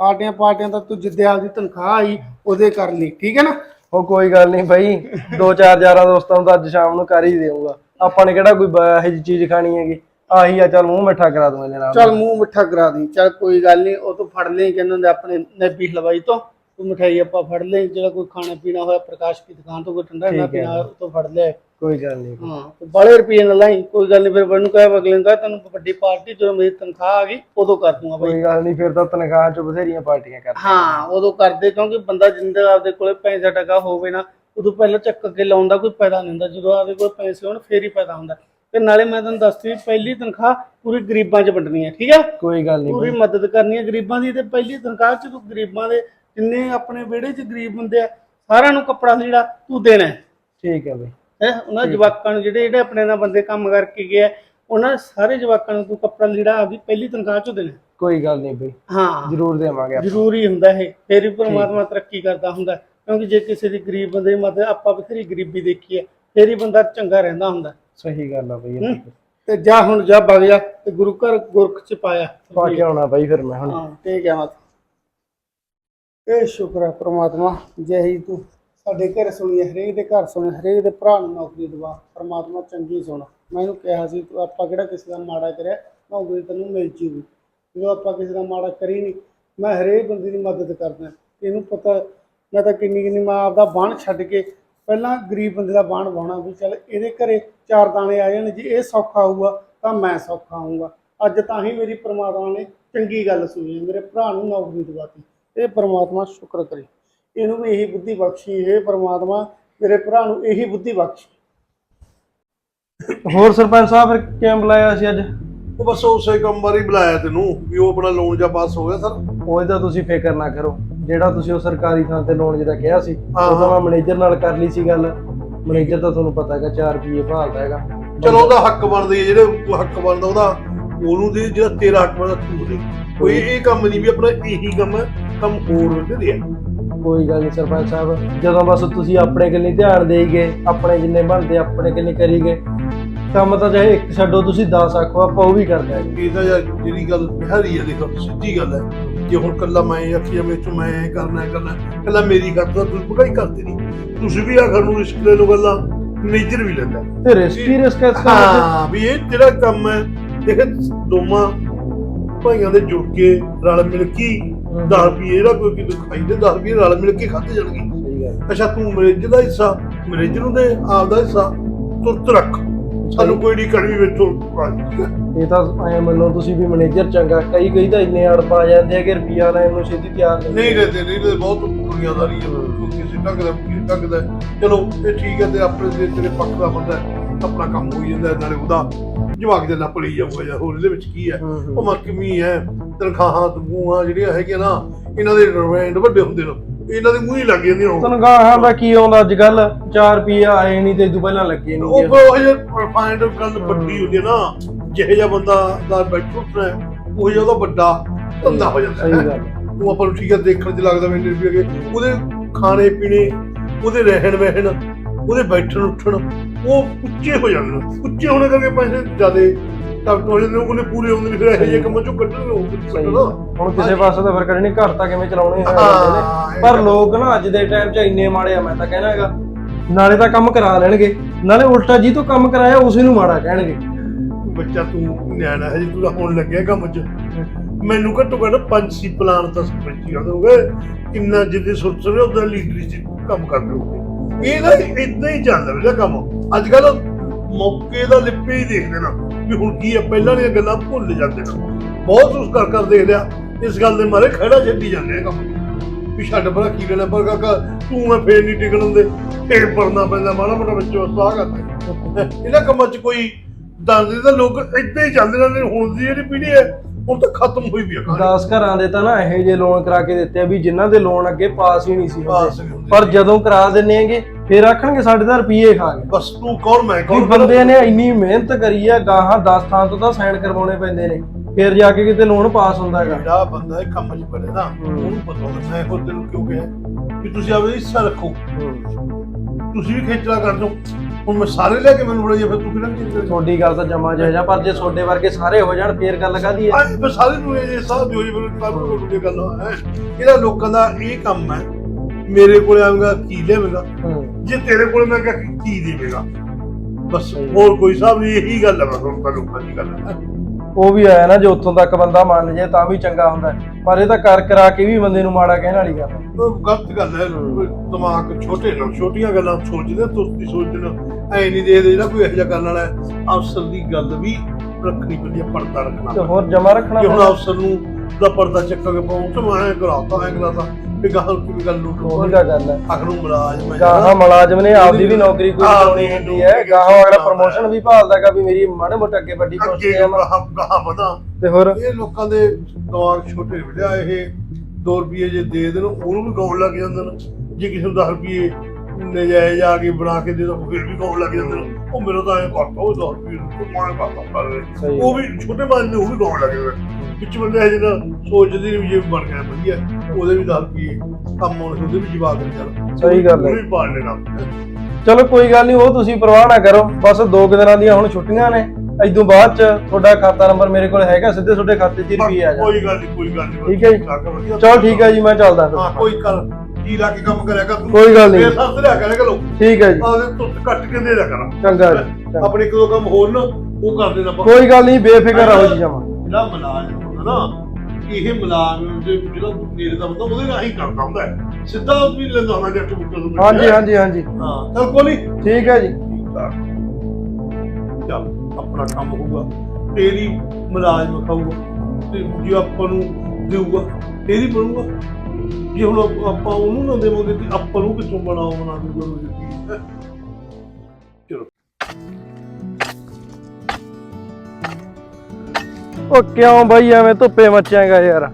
ਪਾਰਟੀਆਂ ਪਾਰਟੀਆਂ ਦਾ ਤੂੰ ਜਿੱਦੇ ਆਪਦੀ ਤਨਖਾਹ ਆਈ ਉਹਦੇ ਕਰ ਲਈ ਠੀਕ ਹੈ ਨਾ? ਉਹ ਕੋਈ ਗੱਲ ਨਹੀਂ ਬਈ ਦੋ ਚਾਰ ਯਾਰਾਂ ਦੋਸਤਾਂ ਨੂੰ ਤਾਂ ਅੱਜ ਸ਼ਾਮ ਨੂੰ ਕਰ ਹੀ ਦੇਊਂਗਾ। ਆਪਾਂ ਨੇ ਕਿਹੜਾ ਕੋਈ ਇਹੋ ਜਿਹੀ ਚੀਜ਼ ਖਾਣੀ ਹੈਗੀ? ਆਹੀ ਆ ਚੱਲ ਮੂੰਹ ਮਿੱਠਾ ਕਰਾ ਦੂੰ ਇਹਦੇ ਨਾਲ ਚੱਲ ਮੂੰਹ ਮਿੱਠਾ ਕਰਾ ਦੀ ਚੱਲ ਕੋਈ ਗੱਲ ਨਹੀਂ ਉਹ ਤੋਂ ਫੜ ਲਈ ਕਹਿੰਦੇ ਹੁੰਦੇ ਆਪਣੇ ਨੇਬੀ ਹਲਵਾਈ ਤੋਂ। ਤੂੰ ਮਠਾਈ ਆਪਾਂ ਫੜ ਲਈ ਜਿਹੜਾ ਕੋਈ ਖਾਣਾ ਪੀਣਾ ਹੋਇਆ ਪ੍ਰਕਾਸ਼ ਦੀ ਦੁਕਾਨ ਤੋਂ ਕੋਈ ਠੰਡਾ ਨਾ। ਪੀਣਾ ਉਹ ਤੋਂ ਫੜ ਲਿਆ। ਕੋਈ ਗੱਲ ਨਹੀਂ ਹਾਂ। ਤੇ ਬਾਲੇ ਰੁਪਏ ਨਾ ਲਾਈ ਕੋਈ ਗੱਲ ਨਹੀਂ ਫਿਰ ਮੈਨੂੰ ਕਹਿ ਅਗਲੇ ਨੂੰ ਕਹਿ ਤੈਨੂੰ ਵੱਡੀ ਪਾਰਟੀ ਜਦੋਂ ਮੇਰੀ ਤਨਖਾਹ ਆ ਗਈ ਉਦੋਂ ਕਰ ਦੂੰਗਾ ਬਾਈ। ਕੋਈ ਗੱਲ ਨਹੀਂ ਫਿਰ ਤਾਂ ਤਨਖਾਹ ਚ ਬਥੇਰੀਆਂ ਪਾਰਟੀਆਂ ਕਰ ਹਾਂ ਉਦੋਂ ਕਰਦੇ ਕਿਉਂਕਿ ਬੰਦਾ ਜਿੰਦਾ ਆਪਦੇ ਕੋਲੇ ਪੈਸਾ ਟਕਾ ਹੋਵੇ ਨਾ ਉਦੋਂ ਪਹਿਲਾਂ ਚੱਕ ਕੇ ਲਾਉਣ ਦਾ ਕੋਈ ਫਾਇਦਾ ਨਹੀਂ ਹੁੰਦਾ। ਜਦੋਂ ਆਪਦੇ ਕੋਲ ਪੈਸੇ ਹੋਣ ਫੇਰ ਹੀ ਫਾਇਦਾ ਹੁੰਦਾ। ਤੇ ਨਾਲੇ ਮੈਂ ਤੁਹਾਨੂੰ ਦੱਸਦੀ ਪਹਿਲੀ ਤਨਖਾਹ ਪੂਰੀ ਗਰੀਬਾਂ 'ਚ ਵੰਡਣੀ ਹੈ ਠੀਕ ਹੈ ਕੋਈ ਗੱਲ ਨਹੀਂ ਪੂਰੀ ਮਦਦ ਕਰਨੀ ਹੈ ਗਰੀਬਾਂ ਦੀ ਤੇ ਪਹਿਲੀ ਤਨਖਾਹ 'ਚ ਤੂੰ ਗਰੀਬਾਂ ਦੇ ਜਿੰਨੇ ਆਪਣੇ ਵਿਹੜੇ 'ਚ ਗਰੀਬ ਬੰਦੇ ਆ ਸਾਰਿਆਂ ਨੂੰ ਕੱਪੜਾ ਜਿਹੜਾ ਤੂੰ ਦੇਣਾ ਠੀਕ ਹੈ ਬਈ। ਹੈਂ, ਉਹਨਾਂ ਜਵਾਕਾਂ ਨੂੰ ਜਿਹੜੇ ਜਿਹੜੇ ਆਪਣੇ ਨਾਲ ਬੰਦੇ ਕੰਮ ਕਰਕੇ ਗਏ ਆ, ਉਹਨਾਂ ਸਾਰੇ ਜਵਾਕਾਂ ਨੂੰ ਤੂੰ ਕੱਪੜਾ ਲੀੜਾ ਆਪਦੀ ਪਹਿਲੀ ਤਨਖਾਹ 'ਚੋਂ ਦੇਣਾ। ਕੋਈ ਗੱਲ ਨਹੀਂ ਬਈ ਹਾਂ। ਜ਼ਰੂਰ ਦੇਵਾਂਗੇ ਆਪਾਂ। ਜ਼ਰੂਰੀ ਹੁੰਦਾ ਇਹ ਫੇਰ ਹੀ ਪਰਮਾਤਮਾ ਤਰੱਕੀ ਕਰਦਾ ਹੁੰਦਾ ਕਿਉਂਕਿ ਜੇ ਕਿਸੇ ਦੀ ਗਰੀਬ ਬੰਦੇ ਮਦਦ ਆਪਾਂ ਬਥੇਰੀ ਗਰੀਬੀ ਦੇਖੀ ਹੈ ਫੇਰ ਹੀ ਬੰਦਾ ਚੰਗਾ ਰਹਿੰਦਾ ਹੁੰਦਾ। ਸਹੀ ਗੱਲ ਆ ਬਈ ਇਹ ਤਾਂ। ਤੇ ਜਾ ਹੁਣ ਜਾ ਵਗ ਜਾ ਤੇ ਗੁਰੂ ਘਰ ਗੁਰਖ ਚ ਪਾਇਆ ਪਾ ਕੇ ਆਉਣਾ ਬਈ ਫਿਰ ਮੈਂ ਹੁਣ। ਹਾਂ ਠੀਕ ਹੈ ਮਤ। ਇਹ ਸ਼ੁਕਰ ਹੈ ਪ੍ਰਮਾਤਮਾ ਜੇ ਹੀ ਤੂੰ। ਸਾਡੇ ਘਰ ਸੁਣੀ ਹੈ, ਹਰੇਕ ਦੇ ਘਰ ਸੁਣੀ ਹਰੇਕ ਦੇ ਭਰਾ ਨੂੰ ਨੌਕਰੀ ਦਵਾ ਪਰਮਾਤਮਾ ਚੰਗੀ ਸੁਣ। ਮੈਂ ਇਹਨੂੰ ਕਿਹਾ ਸੀ ਤੂੰ ਆਪਾਂ ਕਿਹੜਾ ਕਿਸੇ ਦਾ ਮਾੜਾ ਕਰਿਆ? ਨੌਕਰੀ ਤੈਨੂੰ ਮਿਲ ਜੂਗੀ। ਜਦੋਂ ਆਪਾਂ ਕਿਸੇ ਦਾ ਮਾੜਾ ਕਰੀ ਨਹੀਂ ਮੈਂ ਹਰੇਕ ਬੰਦੇ ਦੀ ਮਦਦ ਕਰਦਾ। ਇਹਨੂੰ ਪਤਾ ਮੈਂ ਤਾਂ ਕਿੰਨੀ ਕਿੰਨੀ ਮੈਂ ਆਪਦਾ ਬਾਣ ਛੱਡ ਕੇ ਪਹਿਲਾਂ ਗਰੀਬ ਬੰਦੇ ਦਾ ਬਾਣ ਵਾਉਣਾ ਵੀ ਚੱਲ ਇਹਦੇ ਘਰੇ ਚਾਰ ਦਾਣੇ ਆ ਜਾਣ ਜੇ ਇਹ ਸੌਖਾ ਹੋਊਗਾ ਤਾਂ ਮੈਂ ਸੌਖਾ ਹੋਊਗਾ। ਅੱਜ ਤਾਂ ਹੀ ਮੇਰੀ ਪਰਮਾਤਮਾ ਨੇ ਚੰਗੀ ਗੱਲ ਸੁਣੀ ਹੈ, ਮੇਰੇ ਭਰਾ ਨੂੰ ਨੌਕਰੀ ਦਵਾਤੀ। ਇਹ ਪਰਮਾਤਮਾ ਸ਼ੁਕਰ ਕਰੇ। ਇਹਨੂੰ ਵੀ ਇਹੀ ਬੁੱਧੀ ਬਖਸ਼ੀ ਇਹ ਪ੍ਰਮਾਤਮਾ ਮੇਰੇ ਭਰਾ ਨੂੰ ਇਹੀ ਬੁੱਧੀ ਬਖਸ਼ੀ। ਹੋਰ ਸਰਪੰਚ ਸਾਹਿਬ ਫਿਰ ਕਿਵੇਂ ਬੁਲਾਇਆ ਸੀ ਅੱਜ? ਉਹ ਬਸ ਉਸੇ ਕੰਮ ਬਾਰੇ ਹੀ ਬੁਲਾਇਆ ਤੈਨੂੰ ਵੀ ਉਹ ਆਪਣਾ ਲੋਨ ਜਾਂ ਪਾਸ ਹੋ ਗਿਆ ਸਰ। ਉਹ ਤਾਂ ਤੁਸੀਂ ਫਿਕਰ ਨਾ ਕਰੋ। ਜਿਹੜਾ ਤੁਸੀਂ ਉਹ ਸਰਕਾਰੀ ਥਾਂ ਤੇ ਲੋਨ ਜਿਹਦਾ ਕਿਹਾ ਸੀ ਹਾਂ, ਉਹ ਤਾਂ ਮੈਂ ਮੈਨੇਜਰ ਨਾਲ ਕਰ ਲਈ ਸੀ ਗੱਲ। ਮੈਨੇਜਰ ਤਾਂ ਤੁਹਾਨੂੰ ਪਤਾ ਹੈਗਾ 4 ਰੁਪਏ ਭਾਲਦਾ ਹੈਗਾ। ਚਲੋ ਉਹਦਾ ਹੱਕ ਬਣਦਾ ਹੀ ਹੈ, ਜਿਹੜੇ ਹੱਕ ਬਣਦਾ ਉਹਦਾ ਉਹਨੂੰ ਦੇ ਜਿਹੜਾ ਤੇਰਾ ਹੱਕ ਬਣਦਾ ਤੂੰ ਦੇ। ਕੋਈ ਇਹ ਕੰਮ ਨਹੀਂ ਵੀ ਆਪਣਾ ਇਹੀ ਕੰਮ ਹੈ ਕੰਮ ਹੋਰ ਹੁੰਦੇ ਦੇ ਕੋਈ ਗੱਲ ਨਹੀਂ ਸਰਪੰਚ ਸਾਹਿਬ। ਜਦੋਂ ਬਸ ਤੁਸੀਂ ਆਪਣੇ ਕੰਨੀ ਧਿਆਨ ਦੇਈ ਗਏ ਆਪਣੇ ਜਿੰਨੇ ਬਣਦੇ ਆਪਣੇ ਕੰਨੀ ਕਰੀ ਗਏ ਕੰਮ ਤਾਂ ਚਾਹੇ ਇੱਕ ਛੱਡੋ ਤੁਸੀਂ 10 ਆਖੋ ਆਪਾਂ ਉਹ ਵੀ ਕਰ ਦਾਂਗੇ ਇਹ ਤਾਂ ਯਾਰ ਜਿਹੜੀ ਗੱਲ ਬਿਹਾਰੀ ਹੈ ਦੇਖੋ ਸਿੱਧੀ ਗੱਲ ਹੈ। ਜੇ ਹੁਣ ਕੱਲਾ ਮੈਂ ਆਖੀ ਜਾਵੇ ਤੂੰ ਮੈਂ ਇਹ ਕਰਨਾ ਇਹ ਕਰਨਾ ਕੱਲਾ ਮੇਰੀ ਤਾਂ ਤੁਸੀਂ ਪਕਾਈ ਕਰਦੇ ਨਹੀਂ ਤੁਸੀਂ ਵੀ ਆਖਰ ਨੂੰ ਰਿਸਕ ਲੈ ਲਓ ਗੱਲਾਂ ਮੇਜਰ ਵੀ ਲੈਂਦਾ। ਤੇ ਰਿਸਕ ਹੀ ਰਿਸਕ ਹਾਂ ਵੀ ਇਹ ਤੇਰਾ ਕੰਮ ਹੈ ਦੇਖ ਦੋਵਾਂ ਭਾਈਆਂ ਦੇ ਜੁੜ ਕੇ ਰਲ ਮਿਲ ਕੇ 10 ਰੁਪਏ ਜਿਹੜਾ ਕੋਈ ਕਿਤੇ ਖਾਈ ਦੇ 10 ਰੁਪਏ ਰਲ ਮਿਲ ਕੇ ਖਾਤੇ ਜਾਣਗੇ। ਅੱਛਾ ਤੂੰ ਮਰੇਜ ਦਾ ਹਿੱਸਾ ਮਰੇਜ ਨੂੰ ਦੇ ਆਪਦਾ ਹਿੱਸਾ ਤੁਰਤ ਰੱਖ। ਸਾਨੂੰ ਕੋਈ ਨਹੀਂ ਕਰਨੀ ਵਿੱਚੋਂ ਇਹ ਤਾਂ ਐ ਮੰਨੋ ਤੁਸੀਂ ਵੀ ਮੈਨੇਜਰ ਚੰਗਾ ਕਈ ਕਈ ਤਾਂ ਇੰਨੇ ਅੜ ਪਾ ਜਾਂਦੇ ਆ ਕਿ ਰੁਪਿਆ ਲੈਣ ਨੂੰ ਛੇਤੀ ਤਿਆਰ ਨਹੀਂ ਨਹੀਂ ਰਹਿੰਦੇ ਨਹੀਂ ਰਹਿੰਦੇ ਬਹੁਤ ਦੁਨੀਆਦਾਰੀ ਹੈ ਤੂੰ ਕਿਸੇ ਢੰਗ ਦਾ ਕਿਸੇ ਢੰਗ ਦਾ ਚਲੋ ਇਹ ਠੀਕ ਹੈ ਤੇ ਆਪਣੇ ਤੇ ਤੇਰੇ ਪੱਖ ਦਾ ਬੰਦਾ ਆਪਣਾ ਕੰਮ ਹੋਈ ਜਾਂਦਾ ਨਾਲੇ ਉਹਦਾ ਜਵਾਕ ਦੇ ਨਾਲ ਪਲੀ ਜਾਊਗਾ ਜਾਂ ਹੋਰ ਇਹਦੇ ਵਿੱਚ ਕੀ ਹੈ। ਉਹ ਮੱਕਮੀ ਹੈ ਤਨਖਾਹਾਂ ਤਨਖੂਹਾਂ ਜਿਹੜੀਆਂ ਹੈਗੀਆਂ ਨਾ ਇਹਨਾਂ ਦੇ ਰਵੈਂਡ ਵੱਡੇ ਹੁੰਦੇ ਨੇ। ਇਹਨਾਂ ਦੇ ਮੂੰਹ ਹੀ ਲੱਗ ਜਾਂਦੀਆਂ ਉਹ। ਤਨਖਾਹਾਂ ਦਾ ਕੀ ਆਉਂਦਾ ਅੱਜ ਕੱਲ 4 ਰੁਪਿਆ ਆਏ ਨਹੀਂ ਤੇ ਇਦੋਂ ਪਹਿਲਾਂ ਲੱਗੇ ਉਹ ਨਹੀਂ ਉਹ ਜੇ ਰਿਫਾਈਨਡ ਗੱਲ ਵੱਡੀ ਹੁੰਦੀ ਹੈ ਨਾ ਜਿਹੇ ਜਿਹਾ ਬੰਦਾ ਦਾ ਬੈਠ ਉੱਠਣਾ ਹੈ, ਉਹ ਜਿਹਾ ਉਹਦਾ ਵੱਡਾ ਧੰਦਾ ਹੋ ਜਾਂਦਾ ਸਹੀ ਗੱਲ। ਉਹ ਆਪਾਂ ਨੂੰ ਠੀਕ ਹੈ ਦੇਖਣ 'ਚ ਲੱਗਦਾ ਵੀ ਅਗੇ ਉਹਦੇ ਖਾਣੇ ਪੀਣੇ ਉਹਦੇ ਰਹਿਣ ਵਹਿਣ ਉਹਦੇ ਬੈਠਣ ਉੱਠਣ ਉਹ ਉੱਚੇ ਹੋ ਜਾਂਦੇ ਨੇ ਉੱਚੇ ਹੋਣੇ ਕਰਕੇ ਪੈਸੇ ਜ਼ਿਆਦੇ ਟੱਪ ਹੋ ਜਾਂਦੇ ਨੇ ਉਹਨੇ ਪੂਰੇ ਹੁੰਦੇ ਨੇ ਫਿਰ ਇਹੋ ਕੰਮਾਂ ਚੋਂ ਕੱਢਣੇ ਉਹ ਸਹੀ ਹੁਣ ਕਿਸੇ ਪਾਸੇ ਤਾਂ ਫਿਰ ਕੱਢਣੀ ਘਰ ਤਾਂ ਕਿਵੇਂ ਚਲਾਉਣੇ ਹੈ ਪਰ ਲੋਕ ਨਾ ਅੱਜ ਦੇ ਟਾਈਮ 'ਚ ਇੰਨੇ ਮਾੜੇ ਆ ਮੈਂ ਤਾਂ ਕਹਿਣਾ ਹੈਗਾ। ਨਾਲੇ ਤਾਂ ਕੰਮ ਕਰਾ ਲੈਣਗੇ। ਨਾਲੇ ਉਲਟਾ ਜੀ ਤੋਂ ਕੰਮ ਕਰਾਇਆ ਉਸੇ ਨੂੰ ਮਾੜਾ ਕਹਿਣਗੇ। ਬੱਚਾ ਤੂੰ ਨਿਆਣਾ ਹੈ ਜੀ ਤੂੰ ਤਾਂ ਹੁਣ ਲੱਗਿਆ ਕੰਮ 'ਚ। ਮੈਨੂੰ ਘੱਟੋ ਘੱਟ ਪੰਜ ਸੀ ਪਲਾਨ ਤਾਂ ਸਰਪੰਚੀ ਹੋਗੇ ਕਿੰਨਾ ਜਿੱਦੇ ਸੋਚ ਰਹੇ ਉਹਦਾ ਲੀਡਰੀ ਕੰਮ ਕਰਦੇ ਹੋਗੇ ਇਹ ਨਾ ਇਦਾਂ ਹੀ ਚੱਲਦਾ ਰਿਹਾ ਕੰਮ। ਅੱਜ ਕੱਲ ਮੌਕੇ ਦਾ ਲਿਪੇ ਹੀ ਦੇਖਦੇ ਨਾ ਵੀ ਹੁਣ ਕੀ ਹੈ ਪਹਿਲਾਂ ਦੀਆਂ ਗੱਲਾਂ ਭੁੱਲ ਜਾਂਦੇ ਨੇ। ਬਹੁਤ ਉਸ ਕਰ ਕਰ ਦੇਖ ਲਿਆ। ਇਸ ਗੱਲ ਦੇ ਮਾਰੇ ਖੜਾ ਛੱਡੀ ਜਾਂਦੇ ਆ ਕੰਮ। ਵੀ ਛੱਡ ਭਲਾ ਕੀ ਲੈਣਾ ਪਰ ਕਾਕਾ ਤੂੰ ਮੈਂ ਫੇਰ ਨਹੀਂ ਟਿਕਣ ਦੇ ਫੇਰ ਪਰਨਾ ਪੈਂਦਾ ਮਾੜਾ ਮੋਟਾ ਵਿੱਚੋਂ ਸਾਹ ਕਰਦਾ। ਇਹਨਾਂ ਕੰਮਾਂ 'ਚ ਕੋਈ ਦਰਦੇ ਤਾਂ ਲੋਕ ਏਦਾਂ ਹੀ ਚੱਲਦੇ ਨੇ। ਹੁਣ ਦੀ ਜਿਹੜੀ ਪੀੜ੍ਹੀ ਹੈ ਹੁਣ ਤਾਂ ਖਤਮ ਹੋਈ ਵੀ ਆ ਕਹਾਣੀ। 10 ਘਰਾਂ ਦੇ ਤਾਂ ਨਾ ਇਹੋ ਜਿਹੇ ਲੋਨ ਕਰਾ ਕੇ ਦਿੱਤੇ ਆ ਵੀ ਜਿਨ੍ਹਾਂ ਦੇ ਲੋਨ ਅੱਗੇ ਪਾਸ ਹੀ ਨਹੀਂ ਸੀ ਹੁੰਦੇ। ਹੁੰਦੇ। ਪਰ ਜਦੋਂ ਕਰਾ ਦਿੰਨੇ ਹੈਗੇ ਫਿਰ ਆਖਣਗੇ ਸਾਡੇ ਤਾਂ ਰੁਪਏ ਖਾ ਗਏ। ਬਸ ਤੂੰ ਕੌਣ ਮੈਂ ਵੀ ਕੌਣ ਬੰਦੇ ਨੇ ਇੰਨੀ ਮਿਹਨਤ ਕਰੀ ਆ ਗਾਹਾਂ 10 ਥਾਂ ਤੋਂ ਤਾਂ ਸਾਈਨ ਕਰਵਾਉਣੇ ਪੈਂਦੇ ਨੇ। ਫਿਰ ਜਾ ਕੇ ਕਿਤੇ ਲੋਨ ਪਾਸ ਹੁੰਦਾ ਹੈਗਾ। ਜਿਹੜਾ ਬੰਦਾ ਇਹ ਕੰਮ 'ਚ ਬੜੇ ਨਾ ਉਹਨੂੰ ਪਤਾ ਹੁੰਦਾ ਉਹ ਤੈਨੂੰ ਕਿਉਂ ਕਿਹਾ ਵੀ ਤੁਸੀਂ ਆਪਣਾ ਹਿੱਸਾ ਰੱਖੋ। ਤੁਸੀਂ ਵੀ ਖੇਚਲਾ ਕਰ ਦਿਓ। ਹੁਣ ਮੈਂ ਸਾਰੇ ਲੈ ਕੇ ਮੈਨੂੰ ਬੜਾ ਜੇ ਫਿਰ ਤੂੰ ਕਿਹੜਾ ਖੇਚਲਾ ਤੁਹਾਡੀ ਗੱਲ ਤਾਂ ਜਮਾ ਜਾਇਜ਼ਾ ਪਰ ਜੇ ਤੁਹਾਡੇ ਵਰਗੇ ਸਾਰੇ ਹੋ ਜਾਣ ਫੇਰ ਗੱਲ ਕਾਦੀ ਹੈ ਆਹ ਸਾਰੇ ਨੂੰ ਇਹ ਸਾਹ ਦਿਓ ਜੀ ਮੈਨੂੰ ਨੂੰ ਕੋਈ ਗੱਲ ਹੈ? ਇਹਦਾ ਲੋਕਾਂ ਦਾ ਇਹ ਕੰਮ ਹੈ ਮੇਰੇ ਕੋਲ ਆਉਂਗਾ ਕੀ ਦੇਵੇਗਾ ਜੇ ਤੇਰੇ ਕੋਲ ਮੈਂ ਕਿਹਾ ਕੀ ਦੇਵੇਗਾ? ਬਸ ਹੋਰ ਕੋਈ ਹਿਸਾਬ ਨਹੀਂ ਇਹੀ ਗੱਲ ਹੈ ਬਸ ਹੁਣ ਤਾਂ ਲੋਕਾਂ ਦੀ ਗੱਲ ਹੈ ਉਹ ਵੀ ਆਇਆ ਨਾ ਜੇ ਉੱਥੋਂ ਤੱਕ ਬੰਦਾ ਮੰਨ ਜੇ ਤਾਂ ਵੀ ਚੰਗਾ ਹੁੰਦਾ। ਹੈ। ਪਰ ਇਹ ਤਾਂ ਕਰ ਕਰਾ ਕੇ ਵੀ ਬੰਦੇ ਨੂੰ ਮਾੜਾ ਕਹਿਣ ਵਾਲੀ ਗੱਲ ਹੈ। ਉਹ ਗਲਤ ਗੱਲ ਹੈ ਦਿਮਾਗ ਛੋਟੇ ਲੋਕ ਛੋਟੀਆਂ ਗੱਲਾਂ ਸੋਚਦੇ ਤੁਸੀਂ ਸੋਚਦੇ ਐ ਨਹੀਂ ਦੇਖਦੇ ਜਿਹੜਾ ਕੋਈ ਇਹੋ ਜਿਹਾ ਕਰਨ ਵਾਲਾ ਹੈ ਅਫਸਰ ਦੀ ਗੱਲ ਵੀ ਰੱਖਣੀ ਪੈਂਦੀ ਹੈ ਪਰਦਾ ਤੇ ਰੱਖਣਾ ਹੋਰ ਜਮਾ ਰੱਖਣਾ ਕਿ ਹੁਣ ਪੈਂਦਾ। ਅਫਸਰ ਨੂੰ ਦਾ ਪਰਦਾ ਚੱਕਾਂਗੇ ਪਾਉਂ ਤੇ ਮੈਂ ਕਰਾਤਾ ਐ ਕਰਾਤਾ। ਤੇ ਗਾਹਰ ਕੀ ਗੱਲ ਲੁੱਟ ਉਹੀ ਤਾਂ ਗੱਲ ਹੈ। ਅਖ ਨੂੰ ਮੁਲਾਜ਼ਮ ਹੈ। ਗਾਹਾਂ ਮੁਲਾਜ਼ਮ ਨੇ ਆਪਦੀ ਵੀ ਨੌਕਰੀ ਕੋਈ ਹਾਂ, ਹੁੰਦੀ ਹੈ। ਗਾਹਾਂ ਅਗਲਾ ਪ੍ਰਮੋਸ਼ਨ ਵੀ ਭਾਲਦਾਗਾ ਵੀ ਮੇਰੀ ਮਾੜੇ ਮੋਟੇ ਅੱਗੇ ਵੱਡੀ ਪੋਸਟ ਅੱਗੇ ਤੇ ਆ ਮੈਂ। ਗਾਹਾਂ ਗਾਹਾਂ ਵਧਾ। ਤੇ ਹੋਰ? ਇਹ ਲੋਕਾਂ ਦੇ ਦਿਮਾਗ ਛੋਟੇ ਵਿੜਿਆ। ਇਹ 2 ਰੁਪਏ ਜੇ ਦੇ ਦੇਣ ਉਹਨੂੰ ਵੀ ਗਾਉਣ ਲੱਗ ਜਾਂਦੇ ਨੇ। ਜੇ ਕਿਸੇ ਨੂੰ 10 ਰੁਪਏ ਨਜਾਇਜ਼ ਆ ਕੇ ਬਣਾ ਕੇ ਦੇ ਦੋ ਫਿਰ ਵੀ ਗਾਉਣ ਲੱਗ ਜਾਂਦੇ। ਉਹ ਮੇਰਾ ਤਾਂ ਐ ਕਰਤਾ ਉਹ 10 ਰੁਪਏ ਨੂੰ ਮਾਰ ਕਰਤਾ ਉਹ ਵੀ ਛੋਟੇ ਮਾਨ ਨੇ ਉਹ ਵੀ ਗਾਉਣ ਲੱਗ ਜਾਂਦੇ। ਵਿੱਚ ਬੰਦੇ ਹੈ ਜਿਹੜਾ ਸੋਚਦੇ ਨੇ ਵੀ ਜੇ ਬਣ ਗਿਆ ਵਧੀਆ। ਉਹਦੇ ਵੀ 10 ਰੁਪਏ ਕੰਮ ਆਉਣ ਉਹਦੇ ਵੀ ਜਵਾਬ ਦੇ ਚੱਲ। ਸਹੀ ਗੱਲ ਹੈ। ਉਹ ਵੀ ਪਾੜ ਲੈਣਾ। ਚਲੋ ਕੋਈ ਗੱਲ ਨਹੀਂ ਉਹ ਤੁਸੀਂ ਪਰਵਾਹ ਨਾ ਕਰੋ। ਬਸ ਦੋ ਕੁ ਦਿਨਾਂ ਦੀਆਂ ਹੁਣ ਛੁੱਟੀਆਂ ਨੇ। ਇਦੋਂ ਬਾਅਦ ਚ ਤੁਹਾਡਾ ਖਾਤਾ ਨੰਬਰ ਮੇਰੇ ਕੋਲ ਹੈਗਾ ਸਿੱਧੇ ਤੁਹਾਡੇ ਖਾਤੇ 'ਚ ਹੀ ਰੁਪਏ ਆ ਜਾਣ। ਕੋਈ ਗੱਲ ਨਹੀਂ ਕੋਈ ਗੱਲ ਨਹੀਂ। ਠੀਕ ਹੈ ਜੀ। ਚਲੋ ਠੀਕ ਹੈ ਜੀ ਮੈਂ ਚੱਲਦਾ ਹਾਂ ਫਿਰ ਕੋਈ ਕਰ ਕੀ ਲਾ ਕੇ ਕੰਮ ਕਰਿਆ ਕਰ ਤੂੰ? ਕੋਈ ਗੱਲ ਨਹੀਂ। ਫੇਰ ਸੱਤ ਲਿਆ ਕਰਿਆ ਕਰੋ ਠੀਕ ਹੈ ਜੀ। ਆਦੇ ਤੋਂ ਘੱਟ ਕੇ ਦੇ ਦਿਆ ਕਰਾਂ? ਚੰਗਾ ਜੀ ਚੰਗਾ। ਆਪਣੇ ਦੋ ਕੰਮ ਹੋਰ ਨਾ ਉਹ ਕਰ ਦੇਣਾ ਆਪਾਂ। ਕੋਈ ਗੱਲ ਨਹੀਂ ਬੇਫਿਕਰ ਰਹੋ ਜੀ ਜਮਾ। ਜਿਹੜਾ ਮੁਲਾਜ਼ਮ ਹੁੰਦਾ ਨਾ ਇਹ ਮੁਲਾਜ਼ਮ ਦੇ ਜਿਹੜਾ ਨੇੜੇ ਦਾ ਹੁੰਦਾ ਉਹਦੇ ਨਾਲ ਹੀ ਕਰਦਾ ਹੁੰਦਾ ਹੈ। ਸਿੱਧਾ ਵੀ ਲੈਂਦਾ ਹੁੰਦਾ ਜੱਟ ਬੁੱਟੇ ਤੋਂ ਹਾਂਜੀ ਹਾਂਜੀ ਹਾਂਜੀ। ਹਾਂ ਚਲ ਕੋਈ ਨਹੀਂ। ਠੀਕ ਹੈ ਜੀ। ਚੱਲ ਆਪਣਾ ਕੰਮ ਹੋਊਗਾ। ਤੇਰੀ ਮੁਲਾਜ਼ਮ ਖਾਊਗਾ ਤੇ ਜੇ ਆਪਾਂ ਨੂੰ ਦੇਊਗਾ। ਤੇਰੀ ਬਣੂਗਾ। ਜੇ ਹੁਣ ਆਪ- ਉਹਨੂੰ ਨਾ ਦੇਵਾਂਗੇ ਤੇ ਆਪਾਂ ਨੂੰ ਕਿੱਥੋਂ ਬਣਾ ਬਣਾ ਦੂਗਾ ਰੋਜ਼ ਦੀ ਚਲੋ। ਉਹ ਕਿਉਂ ਬਾਈ ਐਵੇਂ ਧੁੱਪੇ ਮੱਚਿਆਗਾ ਯਾਰ?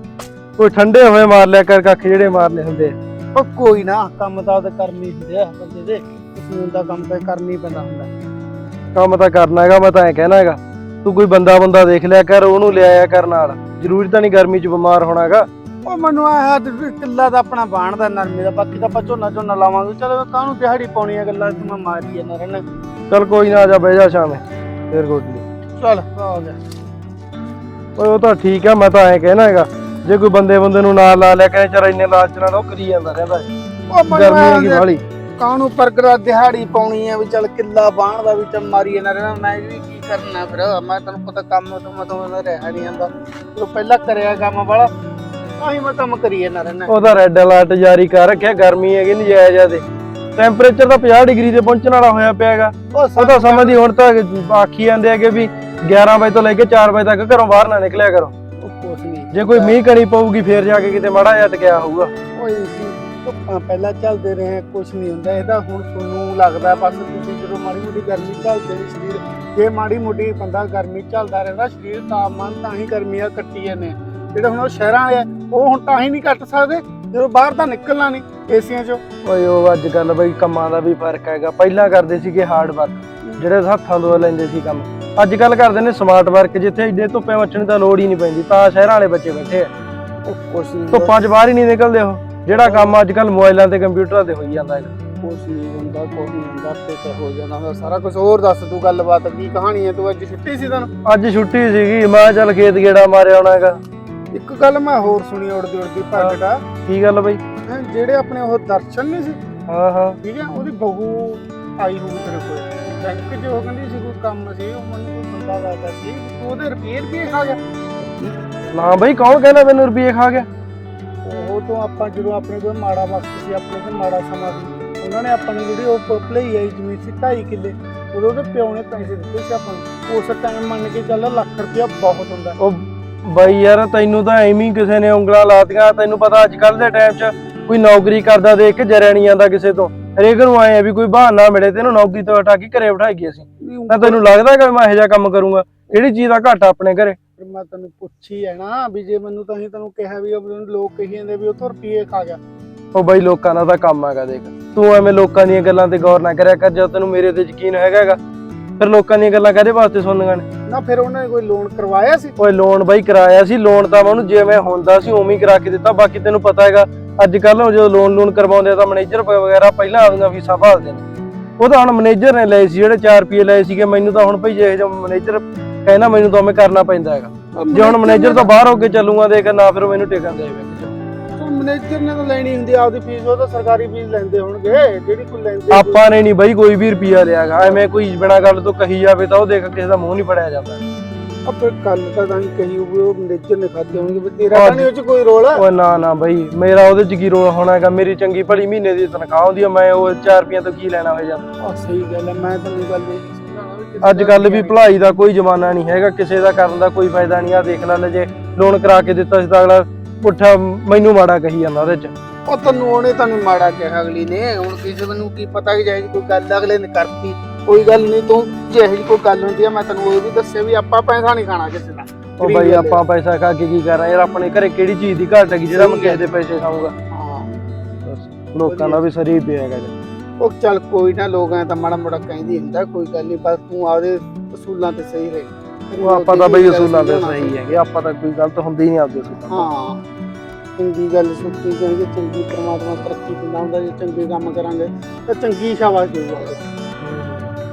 ਕੋਈ ਠੰਡੇ ਹੋਏ ਮਾਰ ਲਿਆ ਕਰ ਕੱਖ ਜਿਹੜੇ ਮਾਰਨੇ ਹੁੰਦੇ ਆ। ਉਹ ਕੋਈ ਨਾ ਕੰਮ ਤਾਂ ਉਹਦੇ ਕਰਨੇ ਹੁੰਦੇ ਆ ਬੰਦੇ ਦੇ। ਕਾਨੂੰਨ ਦਾ ਕੰਮ ਤਾਂ ਕਰਨਾ ਹੀ ਪੈਂਦਾ ਹੁੰਦਾ। ਕੰਮ ਤਾਂ ਕਰਨਾ ਹੈਗਾ ਮੈਂ ਤਾਂ ਐ ਕਹਿਣਾ ਹੈਗਾ। ਤੂੰ ਕੋਈ ਬੰਦਾ ਬੰਦਾ ਦੇਖ ਲਿਆ ਕਰ ਉਹਨੂੰ ਲਿਆਇਆ ਕਰ ਨਾਲ। ਜ਼ਰੂਰੀ ਤਾਂ ਨਹੀਂ ਗਰਮੀ 'ਚ ਬਿਮਾਰ ਹੋਣਾਗਾ ਉਹ ਮੈਨੂੰ ਆਇਆ ਕਿੱਲਾ ਦਾ ਆਪਣਾ ਬਾਣਦਾ ਨਰਮੇ ਦਾ ਬਾਕੀ ਤਾਂ ਆਪਾਂ ਝੋਨਾ ਝੋਨਾ ਲਾਵਾਂਗੇ। ਚਲੋ ਕਾਹਨੂੰ ਦਿਹਾੜੀ ਪਾਉਣੀ ਆ ਗੱਲਾਂ ਤੇ ਮੈਂ ਮਾਰੀ ਜਾਂਦਾ ਰਹਿਣਾ। ਚੱਲ ਕੋਈ ਨਾ ਆ ਜਾ ਬਹਿ ਜਾ ਸ਼ਾਮੇ। ਫੇਰ ਗੋਡਲੀ ਚੱਲ ਆ ਗਿਆ ਓਏ ਉਹ ਤਾਂ ਠੀਕ ਆ ਮੈਂ ਤਾਂ ਐ ਕਹਿਣਾ ਹੈਗਾ। ਜੇ ਕੋਈ ਬੰਦੇ ਬੰਦੇ ਨੂੰ ਨਾਲ ਲਾ ਲਿਆ ਕਹੇ ਚਾਰ ਇੰਨੇ ਲਾਲਚ ਨਾਲ ਉਹ ਕਰੀ ਜਾਂਦਾ ਰਹਿੰਦਾ। ਉਹ ਮਨ ਗਰਮੀ ਹੈਗੀ ਵਾਲੀ। ਕਾਹਨੂੰ ਪਰਗਰਾ ਦਿਹਾੜੀ ਪਾਉਣੀ ਆ ਵੀ ਚੱਲ ਕਿੱਲਾ ਬਾਣ ਦਾ ਵੀ ਚੱਲ ਮਾਰੀ ਇਹਨਾਂ ਰਹਿਣਾ। ਮੈਂ ਵੀ ਕੀ ਕਰਨਾ ਫਿਰ? ਮੈਂ ਤੈਨੂੰ ਪਤਾ ਕੰਮ ਤੋਂ ਮੈਂ ਤਾਂ ਰਹਿ ਨਹੀਂ ਜਾਂਦਾ। ਚਲੋ ਪਹਿਲਾਂ ਕਰਿਆ ਕੰਮ ਵਾਲਾ। ਮੈਂ ਕੰਮ ਰਹਿਣਾ ਉਹਦਾ ਰੈੱਡ ਅਲਰਟ ਜਾਰੀ ਕਰ ਰੱਖਿਆ ਗਰਮੀ ਹੈਗੀ ਨਜਾਇਜ਼ ਆ ਦੇ ਟੈਂਪਰੇਚਰ ਤਾਂ 50 ਡਿਗਰੀ ਤੇ ਪਹੁੰਚਣ ਵਾਲਾ ਹੋਇਆ ਪਿਆ ਹੈਗਾ ਉਹ ਤਾਂ ਸਮਝਦੀ ਹੁਣ ਤਾਂ ਆਖੀ ਜਾਂਦੇ ਹੈਗੇ ਵੀ 11 ਵਜੇ ਤੋਂ ਲੈ ਕੇ 4 ਵਜੇ ਤੱਕ ਘਰੋਂ ਬਾਹਰ ਨਾ ਨਿਕਲਿਆ ਕਰੋ। ਜੇ ਕੋਈ ਮੀਂਹ ਕਣੀ ਪਊਗੀ ਫੇਰ ਜਾ ਕੇ ਕਿਤੇ ਮਾੜਾ ਜਿਹਾ ਟਕਿਆ ਹੋਊਗਾ। ਓਏ ਸੀ ਧੁੱਪਾਂ ਪਹਿਲਾਂ ਚੱਲਦੇ ਰਹੇ ਕੁਛ ਨਹੀਂ ਹੁੰਦਾ। ਇਹਦਾ ਹੁਣ ਤੁਹਾਨੂੰ ਲੱਗਦਾ ਬਸ ਤੁਸੀਂ ਜਦੋਂ ਮਾੜੀ ਮੋਟੀ ਗਰਮੀ ਚੱਲਦੇ ਨੇ ਸਰੀਰ ਜੇ ਮਾੜੀ ਮੋਟੀ ਬੰਦਾ ਗਰਮੀ ਚੱਲਦਾ ਰਹਿੰਦਾ ਸਰੀਰ ਤਾਪਮਾਨ ਤਾਂ ਹੀ ਗਰਮੀਆਂ ਕੱਟੀ ਜਾਂਦੇ ਆ। ਜਿਹੜੇ ਹੁਣ ਉਹ ਸ਼ਹਿਰਾਂ ਵਾਲੇ ਆ ਉਹ ਹੁਣ ਤਾਂ ਹੀ ਨਹੀਂ ਕੱਟ ਸਕਦੇ ਜਦੋਂ ਬਾਹਰ ਤਾਂ ਨਿਕਲਣਾ ਨਹੀਂ ਏਸੀਆਂ 'ਚੋਂ। ਓਏ ਉਹ ਅੱਜ ਕੱਲ ਬਈ ਕੰਮਾਂ ਦਾ ਵੀ ਫ਼ਰਕ ਹੈਗਾ। ਪਹਿਲਾਂ ਕਰਦੇ ਸੀਗੇ ਹਾਰਡ ਵਰਕ ਜਿਹੜੇ ਹੱਥਾਂ ਤੋਂ ਲੈਂਦੇ ਸੀ ਕੰਮ। ਅੱਜ ਕੱਲ ਕਰਦੇ ਨੇ ਸਮਾਰਟ ਵਰਕ ਜਿੱਥੇ ਏਡੇ ਧੁੱਪੇ ਮੱਚਣ ਦੀ ਲੋੜ ਹੀ ਨਹੀਂ ਪੈਂਦੀ ਤਾਂ ਸ਼ਹਿਰਾਂ ਵਾਲੇ ਬੱਚੇ ਬੈਠੇ ਆ। ਉਹ ਕੁਛ ਨਹੀਂ। ਧੁੱਪਾਂ 'ਚ ਬਾਹਰ ਹੀ ਨਹੀਂ ਨਿਕਲਦੇ ਉਹ। ਜਿਹੜਾ ਕੰਮ ਅੱਜ ਕੱਲ ਮੋਬਾਈਲਾਂ ਤੇ ਕੰਪਿਊਟਰਾਂ ਤੇ ਹੋਈ ਜਾਂਦਾ ਹੈਗਾ ਕੁਛ ਨਹੀਂ ਹੁੰਦਾ ਕੁਛ ਨਹੀਂ ਹੁੰਦਾ ਤੇ ਤਾਂ ਹੋ ਜਾਂਦਾ। ਹੁੰਦਾ ਸਾਰਾ ਕੁਝ ਹੋਰ ਦੱਸ ਤੂੰ ਗੱਲਬਾਤ ਕੀ ਕਹਾਣੀ ਹੈ ਤੂੰ ਅੱਜ ਛੁੱਟੀ ਸੀ ਤੈਨੂੰ? ਅੱਜ ਛੁੱਟੀ ਸੀਗੀ ਮੈਂ ਚੱਲ ਖੇਤ ਗੇੜਾ ਮਾਰਿਆ ਆਉਣਾ ਹੈਗਾ। ਇੱਕ ਗੱਲ ਮੈਂ ਹੋਰ ਸੁਣੀ ਉੜਦੀ ਉੜਦੀ ਪ੍ਰਗਟਾ ਕੀ ਗੱਲ ਬਈ? ਹੈਂ, ਜਿਹੜੇ ਆਪਣੇ ਉਹ ਦਰਸ਼ਨ ਨਹੀਂ ਸੀ? ਹਾਂ ਹਾਂ। ਠੀਕ ਹੈ ਉਹਦੀ ਬਹੂ ਆਈ ਹੋਊ ਤੇਰੇ ਕੋਲ। ਬੈਂਕ 'ਚ ਉਹ ਕਹਿੰਦੀ ਸੀ ਕੋਈ ਕੰਮ ਸੀ ਉਹ ਮੈਨੂੰ ਕੋਈ ਬੰਦਾ ਦੱਸਦਾ ਸੀ ਤੂੰ ਉਹਦੇ ਰੁਪਏ ਰੁਪਏ ਖਾ ਗਿਆ। ਨਾ ਬਈ ਕੌਣ ਕਹਿੰਦਾ ਮੈਨੂੰ ਰੁਪਏ ਖਾ ਗਿਆ? ਉਹ ਤੋਂ ਆਪਾਂ ਜਦੋਂ ਆਪਣੇ ਕੋਲ ਮਾੜਾ ਵਕਤ ਸੀ ਆਪਣੇ ਕੋਲ ਮਾੜਾ ਸਮਾਂ ਸੀ ਉਹਨਾਂ ਨੇ ਆਪਾਂ ਨੂੰ ਜਿਹੜੀ ਉਹ ਭਲਈ ਆਈ ਜ਼ਮੀਨ ਸੀ 2.5 ਕਿੱਲੇ ਉਦੋਂ ਉਹਦੇ ਪਿਓ ਨੇ ਪੈਸੇ ਦਿੱਤੇ ਸੀ ਆਪਾਂ ਨੂੰ। ਉਸ ਟਾਈਮ ਮੰਨ ਕੇ ਚੱਲ ਲੱਖ ਰੁਪਇਆ ਬਹੁਤ ਹੁੰਦਾ। ਉਹ ਬਈ ਯਾਰ ਤੈਨੂੰ ਤਾਂ ਐਵੇਂ ਹੀ ਕਿਸੇ ਨੇ ਉਂਗਲਾਂ ਲਾਤੀਆਂ। ਤੈਨੂੰ ਪਤਾ ਅੱਜ ਕੱਲ ਦੇ ਟਾਈਮ 'ਚ ਕੋਈ ਨੌਕਰੀ ਕਰਦਾ ਦੇਖ ਕੇ ਜਰਿਆ ਨਹੀਂ ਜਾਂਦਾ ਕਿਸੇ ਤੋਂ। ਹਰੇਕ ਨੂੰ ਆਏ ਆ ਵੀ ਕੋਈ ਬਹਾਨਾ ਮਿਲੇ ਤੇ ਇਹਨੂੰ ਨੌਕਰੀ ਤੋਂ ਹਟਾ ਕੇ ਘਰੇ ਬਿਠਾਈਏ ਅਸੀਂ। ਤਾਂ ਤੈਨੂੰ ਲੱਗਦਾ ਕਿ ਮੈਂ ਇਹੋ ਜਿਹਾ ਕੰਮ ਕਰੂੰਗਾ? ਕਿਹੜੀ ਚੀਜ਼ ਦਾ ਘਾਟਾ ਆਪਣੇ ਘਰੇ? ਫਿਰ ਮੈਂ ਤੈਨੂੰ ਪੁੱਛੀ ਹੈ ਨਾ ਵੀ ਜੇ ਮੈਨੂੰ ਤਾਂ ਹੀ ਤੈਨੂੰ ਕਿਹਾ ਵੀ ਉਹ ਲੋਕ ਕਹੀ ਜਾਂਦੇ ਵੀ ਉਹ ਤੋਂ ਰੁਪਏ ਖਾ ਗਿਆ। ਉਹ ਬਈ ਲੋਕਾਂ ਦਾ ਤਾਂ ਕੰਮ ਹੈਗਾ ਦੇਖ। ਤੂੰ ਐਵੇਂ ਲੋਕਾਂ ਦੀਆਂ ਗੱਲਾਂ ਤੇ ਗੌਰ ਨਾ ਕਰਿਆ ਕਰ ਜਦ ਤੈਨੂੰ ਮੇਰੇ ਤੇ ਯਕੀਨ ਹੈਗਾ ਹੈਗਾ। ਫਿਰ ਲੋਕਾਂ ਦੀਆਂ ਗੱਲਾਂ ਕਾਹਦੇ ਵਾਸਤੇ ਸੁਣਨੀਆਂ ਨੇ? ਨਾ ਫਿਰ ਉਹਨਾਂ ਨੇ ਕੋਈ ਲੋਨ ਕਰਵਾਇਆ ਸੀ? ਓਏ ਲੋਨ ਬਾਈ ਕਰਾਇਆ ਸੀ ਲੋਨ ਤਾਂ ਮੈਂ ਉਹਨੂੰ ਜਿਵੇਂ ਹੁੰਦਾ ਸੀ ਉਵੇਂ ਹੀ ਕਰਾ ਕੇ ਦਿੱਤਾ ਬਾਕੀ ਤੈਨੂੰ ਪਤਾ ਹੈਗਾ ਅੱਜ ਕੱਲ ਜਦੋਂ ਲੋਨ ਲੋਨ ਕਰਵਾਉਂਦੇ ਆ ਤਾਂ ਮੈਨੇਜਰ ਵਗੈਰਾ ਪਹਿਲਾਂ ਆਪਦੀਆਂ ਫੀਸਾਂ ਭਾਲਦੇ ਨੇ। ਉਹ ਤਾਂ ਹੁਣ ਮੈਨੇਜਰ ਨੇ ਲਏ ਸੀ ਜਿਹੜੇ 4 ਰੁਪਏ ਲਏ ਸੀਗੇ ਮੈਨੂੰ ਤਾਂ ਹੁਣ ਭਈ ਜੇ ਜੋ ਮੈਨੇਜਰ ਕਹਿੰਦਾ ਮੈਨੂੰ ਤਾਂ ਉਵੇਂ ਕਰਨਾ ਪੈਂਦਾ ਹੈਗਾ। ਜੇ ਹੁਣ ਮੈਨੇਜਰ ਤੋਂ ਬਾਹਰ ਹੋ ਕੇ ਚੱਲੂਗਾ ਦੇਖ ਨਾ ਫਿਰ ਮੈਨੂੰ ਟਿਕਣ ਦੇ ਮੈਨੇਜਰ ਨੇ ਤਾਂ ਲੈਣੀ ਹੁੰਦੀ ਆ ਆਪਦੀ ਫੀਸ ਉਹ ਤਾਂ ਸਰਕਾਰੀ ਫੀਸ ਲੈਂਦੇ ਹੋਣਗੇ ਜਿਹੜੀ ਕੋਈ ਲੈਂਦੇ ਆਪਾਂ ਨੇ ਨਹੀਂ ਬਾਈ ਕੋਈ ਵੀ ਰੁਪਿਆ ਲਿਆਗਾ ਐਵੇਂ ਕੋਈ ਬਿਨਾਂ ਗੱਲ ਤੋਂ ਕਹੀ ਜਾਵੇ ਤਾਂ ਉਹ ਦੇਖ ਕਿਸੇ ਦਾ ਮੂੰਹ ਨਹੀਂ ਫੜਿਆ ਜਾਂਦਾ। ਆਪੇ ਗੱਲ ਤਾਂ ਤਾਂ ਕਹੀ ਉਹ ਮੈਨੇਜਰ ਨੇ ਖਾਤੇ ਹੋਣਗੇ ਵੀ ਤੇਰਾ ਤਾਂ ਨਹੀਂ ਉਹ ਚ ਕੋਈ ਰੋਲ? ਓਏ ਨਾ ਨਾ ਬਾਈ ਮੇਰਾ ਉਹਦੇ ਚ ਕੀ ਰੋਲ ਹੋਣਾ ਹੈਗਾ? ਮੇਰੀ ਚੰਗੀ ਭਲੀ ਮਹੀਨੇ ਦੀ ਤਨਖਾਹ ਹੁੰਦੀ ਆ ਮੈਂ ਉਹ 4 ਰੁਪਈਆ ਤੋਂ ਕੀ ਲੈਣਾ ਹੋ ਜਾਂਦਾ ਆ ਸਹੀ ਗੱਲ ਹੈ ਮੈਂ ਗੱਲ ਇਹ ਕਿਸੇ ਅੱਜ ਕੱਲ ਵੀ ਭਲਾਈ ਦਾ ਕੋਈ ਜ਼ਮਾਨਾ ਨਹੀਂ ਹੈਗਾ ਕਿਸੇ ਦਾ ਕਰਨ ਦਾ ਕੋਈ ਫਾਇਦਾ ਨਹੀਂ ਆ ਦੇਖ ਲੈ ਲੈ ਜੇ ਲੋਨ ਕਰਾ ਕੇ ਦਿੱਤਾ ਸੀ ਤਾਂ ਅਗਲਾ ਪੁੱਠਾ ਮੈਨੂੰ ਮਾੜਾ ਕਹੀ ਜਾਂਦਾ ਉਹਦੇ ਚ। ਉਹ ਤੈਨੂੰ ਉਹਨੇ ਤਾਂ ਨਹੀਂ ਮਾੜਾ ਕਿਹਾ ਅਗਲੀ ਨੇ ਹੁਣ ਕਿਸੇ ਨੂੰ ਕੀ ਪਤਾ ਕਿ ਜਾਇਜ਼ ਕੋਈ ਗੱਲ ਅਗਲੇ ਨੇ ਕਰਤੀ। ਕੋਈ ਗੱਲ ਨਹੀਂ ਤੂੰ ਜੇ ਇਹੋ ਜਿਹੀ ਕੋਈ ਗੱਲ ਹੁੰਦੀ ਆ ਮੈਂ ਤੈਨੂੰ ਉਹ ਵੀ ਦੱਸਿਆ ਵੀ ਆਪਾਂ ਪੈਸਾ ਨਹੀਂ ਖਾਣਾ ਕਿਸੇ ਦਾ। ਉਹ ਬਾਈ ਆਪਾਂ ਪੈਸਾ ਖਾ ਕੇ ਕੀ ਕਰਾਂ? ਯਾਰ ਆਪਣੇ ਘਰੇ ਕਿਹੜੀ ਚੀਜ਼ ਦੀ ਘਾਟ ਹੈਗੀ ਜਿਹੜਾ ਮੈਂ ਕਿਸੇ ਦੇ ਪੈਸੇ ਖਾਊਂਗਾ? ਹਾਂ। ਲੋਕਾਂ ਦਾ ਵੀ ਸਰੀ ਪਿਆ ਹੈਗਾ ਜੀ। ਉਹ ਚੱਲ ਕੋਈ ਨਾ ਲੋਕ ਤਾਂ ਮਾੜਾ ਮੋੜਾ ਕਹਿੰਦੀ ਹੁੰਦਾ ਕੋਈ ਗੱਲ ਨਹੀਂ ਬਸ ਤੂੰ ਆਪਦੇ ਅਸੂਲਾਂ ਤੇ ਸਹੀ ਰਹੇ। ਉਹ ਆਪਾਂ ਤਾਂ ਬਈ ਅਸੂਲਾਂ ਤੇ ਸਹੀ ਹੈਗੇ, ਆਪਾਂ ਤਾਂ ਕੋਈ ਗਲਤ ਹੁੰਦੀ ਨਹੀਂ ਆਪਦੇ ਅਸੂਲਾਂ ਹਾਂ। ਚੰਗੀ ਗੱਲ ਸੁਣਨੀ ਚਾਹੀਦੀ ਚੰਗੀ ਪਰਮਾਤਮਾ ਤਰੱਕੀ ਦਿੰਦਾ ਹੁੰਦਾ, ਜੇ ਚੰਗੇ ਕੰਮ ਕਰਾਂਗੇ, ਤਾਂ ਚੰਗੀ ਸ਼ਾਬਾਸ਼ ਦੇਊਗਾ।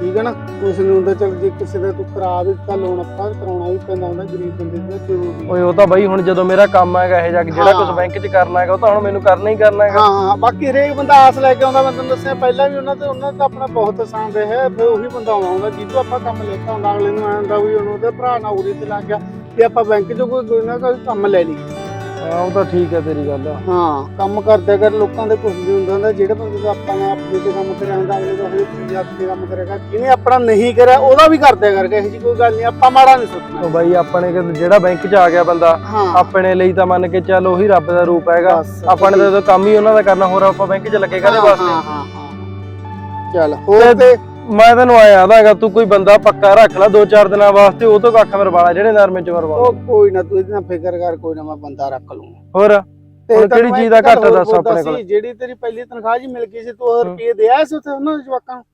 ਠੀਕ ਹੈ ਨਾ? ਉਸ ਨੂੰ ਹੁੰਦਾ ਚੱਲ ਜੇ ਕਿਸੇ ਦਾ ਤੂੰ ਕਰਾ ਵੀ ਤਾਂ ਲੋਨ ਆਪਾਂ ਕਰਾਉਣਾ ਵੀ ਪੈਂਦਾ ਹੁੰਦਾ ਗਰੀਬ ਬੰਦੇ ਦਾ ਜ਼ਰੂਰੀ ਓਏ ਉਹ ਤਾਂ ਬਾਈ ਹੁਣ ਜਦੋਂ ਮੇਰਾ ਕੰਮ ਹੈਗਾ ਇਹ ਜਾ ਕੇ ਜਿਹੜਾ। ਕੁਝ ਬੈਂਕ 'ਚ ਕਰਨਾ ਹੈਗਾ ਉਹ ਤਾਂ ਹੁਣ ਮੈਨੂੰ ਕਰਨਾ ਹੀ ਕਰਨਾ ਹੈਗਾ। ਹਾਂ ਹਾਂ ਬਾਕੀ ਹਰੇਕ ਬੰਦਾ ਆਸ ਲੈ ਕੇ ਆਉਂਦਾ ਮੈਂ ਤੁਹਾਨੂੰ ਦੱਸਿਆ ਪਹਿਲਾਂ ਵੀ ਉਹਨਾਂ ਤੇ ਉਹਨਾਂ ਦਾ ਆਪਣਾ ਬਹੁਤ ਆਸਾਨ ਰਿਹਾ ਫਿਰ ਉਹੀ ਬੰਦਾ ਆਉਂਦਾ ਜਿਹਤੋਂ ਆਪਾਂ ਕੰਮ ਲੈ ਕੇ ਆਉਂਦਾ ਅਗਲੇ ਨੂੰ ਹੁੰਦਾ ਵੀ ਉਹਨੂੰ ਉਹਦੇ ਭਰਾ ਨਾਲ ਉਰੀ ਤੇ ਲੱਗ ਗਿਆ ਵੀ ਆਪਾਂ ਬੈਂਕ 'ਚੋਂ ਕੋਈ ਕੋਈ ਨਾ ਕੋਈ ਕੰਮ ਲੈ ਲਈਏ। ਹਾਂ ਉਹ ਤਾਂ ਠੀਕ ਹੈ ਤੇਰੀ ਗੱਲ ਹਾਂ ਕੰਮ ਕਰਦੇ ਕਰ ਲੋਕਾਂ ਦੇ ਕੁਝ ਨਹੀਂ ਹੁੰਦਾ ਹੁੰਦਾ ਜਿਹੜੇ ਬੰਦੇ ਦਾ ਆਪਾਂ ਨੇ ਆਪਣੇ ਤੇ ਕੰਮ ਕਰਿਆ ਹੁੰਦਾ ਅਗਲੇ ਦਾ ਹਰੇ ਪੰਜਾਬ ਤੇ ਕੰਮ ਕਰੇਗਾ ਜਿਹਨੇ ਆਪਣਾ ਨਹੀਂ ਕਰਿਆ ਉਹਦਾ ਵੀ ਕਰਦੇ ਕਰਕੇ ਇਹੋ ਜਿਹੀ ਕੋਈ ਗੱਲ ਨਹੀਂ ਆਪਾਂ ਮਾੜਾ ਨਹੀਂ ਸੋਚਣਾ। ਉਹ ਬਾਈ ਆਪਣੇ ਕਿ ਜਿਹੜਾ ਬੈਂਕ 'ਚ ਆ ਗਿਆ ਬੰਦਾ ਆਪਣੇ ਲਈ ਤਾਂ ਮੰਨ ਕੇ ਚੱਲ ਉਹੀ ਰੱਬ ਦਾ ਰੂਪ ਹੈਗਾ। ਬਸ, ਆਪਾਂ ਨੇ ਤਾਂ ਕੰਮ ਹੀ ਉਹਨਾਂ ਦਾ ਕਰਨਾ ਹੋਰ ਆਪਾਂ ਬੈਂਕ 'ਚ ਲੱਗੇ ਕਾਹਦੇ ਵਾਸਤੇ। ਹਾਂ ਹਾਂ ਹਾਂ। ਚੱਲ ਹੋਰ ਤੇ ਮੈਂ ਤੈਨੂੰ ਆਇਆ ਆਦਾ ਹੈਗਾ ਤੂੰ ਕੋਈ ਬੰਦਾ ਪੱਕਾ ਰੱਖ ਲੈ ਦੋ ਚਾਰ ਦਿਨਾਂ ਵਾਸਤੇ ਉਹ ਤੋਂ ਕੱਖ ਮਰਵਾਲਾ ਜਿਹੜੇ ਨਰਮੇ 'ਚ ਮਰਵਾ ਉਹ ਕੋਈ ਨਾ ਤੂੰ ਇਹਦੇ ਨਾਲ ਫਿਕਰ ਕਰ ਕੋਈ ਨਾ ਮੈਂ ਬੰਦਾ ਰੱਖ ਲੂੰਗਾ ਹੋਰ? ਤੇ ਕਿਹੜੀ ਚੀਜ਼ ਦਾ ਘਾਟਾ ਦੱਸ ਆਪਣੇ ਕੋਲ? ਜਿਹੜੀ ਤੇਰੀ ਪਹਿਲੀ ਤਨਖਾਹ ਜੀ ਮਿਲ ਗਈ ਸੀ ਤੂੰ ਉਹ ਹਮ। ਰੁਪਏ ਦੇ ਆਇਆ ਸੀ ਉੱਥੇ ਉਹਨਾਂ ਜਵਾਕਾਂ ਨੂੰ?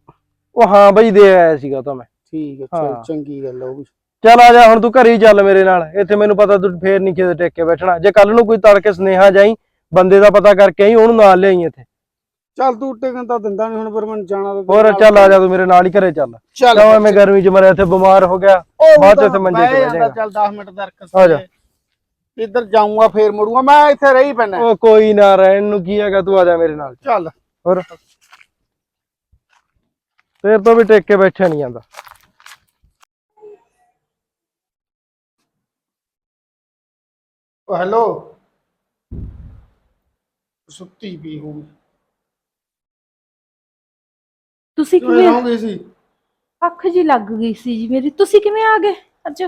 ਉਹ ਹਾਂ ਬਾਈ ਦੇ ਆਇਆ ਸੀਗਾ ਤਾਂ ਮੈਂ। ਠੀਕ ਹੈ ਹਾਂ। ਚਲ ਚੰਗੀ ਗੱਲ ਉਹ ਵੀ। ਚੱਲ ਆ ਜਾ ਹੁਣ ਤੂੰ ਘਰੇ ਹੀ ਚੱਲ ਮੇਰੇ ਨਾਲ। ਇੱਥੇ ਮੈਨੂੰ ਪਤਾ ਤੂੰ ਫੇਰ ਨਹੀਂ ਕਿਤੇ ਟਿਕ ਕੇ ਬੈਠਣਾ। ਜੇ ਕੱਲ ਨੂੰ ਕੋਈ ਤੜਕੇ ਸੁਨੇਹਾ ਜਾਈ ਬੰਦੇ ਦਾ ਪਤਾ ਕਰਕੇ ਆਈ ਉਹਨੂੰ ਨਾਲ ਲਿਆਈ ਇੱਥੇ। ਚੱਲ ਤੂੰ ਟਿਕਣ ਤਾਂ ਦਿੰਦਾ ਨਹੀਂ ਹੁਣ ਪਰ ਮੈਨੂੰ ਜਾਣਾ ਤਾਂ ਹੋਰ ਚੱਲ ਆ ਜਾ ਤੂੰ ਮੇਰੇ ਨਾਲ ਹੀ ਘਰੇ ਚੱਲ। ਚੱਲ ਕਿਉਂ ਐਵੇਂ ਗਰਮੀ 'ਚ ਮਰਿਆ ਇੱਥੇ ਬਿਮਾਰ ਹੋ ਗਿਆ। ਬਾਅਦ ਚ ਇੱਥੇ ਮੰਜੇ ਤੇ ਬਹਿ ਜਾਏਗਾ। ਚੱਲ 10 ਮਿੰਟ ਦਾ ਰਕਸ ਆ ਜਾ। ਇੱਧਰ ਜਾਊਂਗਾ ਫੇਰ ਮੁੜੂੰਗਾ ਮੈਂ ਇੱਥੇ ਰਹੀ ਪੈਣਾ। ਉਹ ਕੋਈ ਨਾ ਰਹਿਣ ਨੂੰ ਕੀ ਹੈਗਾ ਤੂੰ ਆ ਜਾ ਮੇਰੇ ਨਾਲ। ਚੱਲ। ਹੋਰ? ਤੇਰੇ ਤੋਂ ਵੀ ਟੇਕ ਕੇ ਬੈਠਿਆ ਨਹੀਂ ਜਾਂਦਾ। ਉਹ ਹੈਲੋ। ਸੁੱਤੀ ਵੀ ਹੋ ਤੁਸੀਂ ਕਿਵੇਂ ਕਿਵੇਂ ਸੀ? ਅੱਖ ਜੀ ਲੱਗ ਗਈ ਸੀ ਜੀ ਮੇਰੀ। ਤੁਸੀਂ ਕਿਵੇਂ ਆ ਗਏ ਅੱਜ?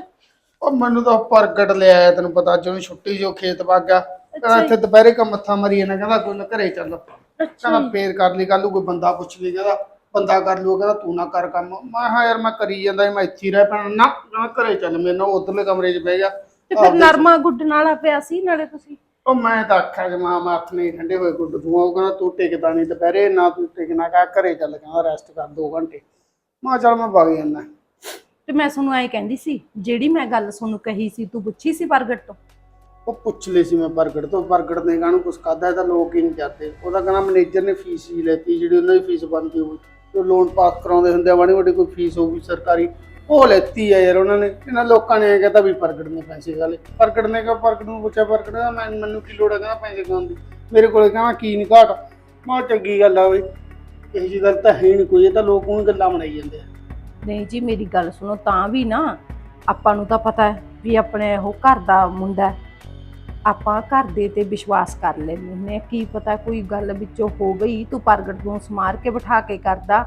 ਉਹ ਮੈਨੂੰ ਤਾਂ ਪ੍ਰਗਟ ਲਿਆਇਆ ਤੈਨੂੰ ਪਤਾ ਅੱਜ ਉਹਨੂੰ ਛੁੱਟੀ ਜੋ ਖੇਤ ਵਗ ਕਹਿੰਦਾ ਇੱਥੇ ਦੁਪਹਿਰੇ ਕਾ ਮੱਥਾ ਮਰੀ ਨਾ ਕਹਿੰਦਾ ਕੋਈ ਨਾ ਘਰੇ ਚੱਲ। ਕਹਿੰਦਾ। ਫੇਰ ਕਰ ਲਈ ਕੱਲ ਨੂੰ ਕੋਈ ਬੰਦਾ ਪੁੱਛ ਲਈ ਕਹਿੰਦਾ ਬੰਦਾ ਕਰ ਲੂ ਕਹਿੰਦਾ ਤੂੰ ਨਾ ਕਰ ਕੰਮ। ਮੈਂ ਹਾਂ ਯਾਰ ਮੈਂ ਕਰੀ ਜਾਂਦਾ ਸੀ, ਮੈਂ ਇੱਥੇ ਹੀ ਰਹਿ ਪੈਣਾ। ਨਾ ਨਾ ਘਰੇ ਚੱਲ ਮੇਰੇ ਨਾਲ ਉਧਰਲੇ ਕਮਰੇ 'ਚ ਬਹਿ ਜਾ। ਤੇ ਫਿਰ ਨਰਮਾ ਗੁੱਡਣ ਵਾਲਾ ਪਿਆ ਸੀ ਨਾਲੇ ਤੁਸੀਂ? ਉਹ ਮੈਂ ਤਾਂ ਆਖਿਆ ਕਿ ਮਾਂ ਹੱਥ ਨਹੀਂ ਠੰਡੇ ਹੋਏ ਗੁੱਡ ਤੂੰ ਉਹ ਕਹਿੰਦਾ ਤੂੰ ਟਿਕਦਾ ਨਹੀਂ ਦੁਪਹਿਰੇ ਨਾ ਤੂੰ ਟਿਕਣਾ ਕਾ ਘਰੇ ਚੱਲ ਕਹਿੰਦਾ ਰੈਸਟ ਕਰ 2 ਘੰਟੇ। ਮੈਂ ਕਿਹਾ ਚੱਲ ਮੈਂ ਵਗ ਜਾਂਦਾ। ਤੇ ਮੈਂ ਤੁਹਾਨੂੰ ਐਂ ਕਹਿੰਦੀ ਸੀ ਜਿਹੜੀ ਮੈਂ ਗੱਲ ਤੁਹਾਨੂੰ ਕਹੀ ਸੀ ਤੂੰ ਪੁੱਛੀ ਸੀ ਪ੍ਰਗਟ ਤੋਂ? ਉਹ ਪੁੱਛ ਲਈ ਸੀ ਮੈਂ ਪ੍ਰਗਟ ਤੋਂ ਪ੍ਰਗਟ ਨੇ ਕਾਹਨੂੰ ਕੁਛ ਖਾਦਾ ਇਹ ਤਾਂ ਲੋਕ ਹੀ ਨਹੀਂ ਜਾਂਦੇ ਉਹਦਾ ਕਹਿੰਦਾ ਮੈਨੇਜਰ ਨੇ ਫੀਸ ਹੀ ਲੈਤੀ ਜਿਹੜੀ ਉਹਨਾਂ ਦੀ ਫੀਸ ਬਣਦੀ ਹੋਈ ਜੋ ਲੋਨ ਪਾਸ ਕਰਾਉਂਦੇ ਹੁੰਦੇ ਆ ਮਾੜੀ ਮੋਟੀ ਕੋਈ ਫੀਸ ਹੋਊਗੀ ਸਰਕਾਰੀ ਉਹ ਲੈਤੀ ਆ ਯਾਰ ਉਹਨਾਂ ਨੇ। ਇਹਨਾਂ ਲੋਕਾਂ ਨੇ ਇਹ ਕਹਤਾ ਵੀ ਪ੍ਰਗਟ ਨੇ ਪੈਸੇ ਗਾਲੇ ਪ੍ਰਗਟ ਨੇ ਕਿਹਾ, ਪ੍ਰਗਟ ਨੂੰ ਪੁੱਛਿਆ, ਪ੍ਰਗਟ ਕਹਿੰਦਾ ਮੈਂ ਮੈਨੂੰ ਕੀ ਲੋੜ ਹੈ ਕਹਿੰਦਾ ਪੈਸੇ ਗਾਉਣ ਦੀ। ਮੇਰੇ ਕੋਲੇ ਕਹਿੰਦਾ ਕੀ ਨਹੀਂ ਘਾਟ। ਮੈਂ ਕਿਹਾ ਚੰਗੀ ਗੱਲ ਆ ਬਈ। ਇਹੋ ਜੀ ਗੱਲ ਤਾਂ ਹੈ ਨਹੀਂ ਕੋਈ। ਇਹ ਤਾਂ ਲੋਕ ਉਹੀ ਗੱਲਾਂ ਬਣਾਈ ਜਾਂਦੇ ਆ। ਨਹੀਂ ਜੀ, ਮੇਰੀ ਗੱਲ ਸੁਣੋ, ਤਾਂ ਵੀ ਨਾ ਆਪਾਂ ਨੂੰ ਤਾਂ ਪਤਾ ਹੈ ਵੀ ਆਪਣੇ ਉਹ ਘਰ ਦਾ ਮੁੰਡਾ ਹੈ। ਆਪਾਂ ਘਰ ਦੇ ਤੇ ਵਿਸ਼ਵਾਸ ਕਰ ਲੈਂਦੇ ਹੁੰਦੇ ਹਾਂ। ਕੀ ਪਤਾ ਕੋਈ ਗੱਲ ਵਿੱਚੋਂ ਹੋ ਗਈ, ਤੂੰ ਪ੍ਰਗਟ ਨੂੰ ਸਮਾਰ ਕੇ ਬਿਠਾ ਕੇ ਕਰਦਾ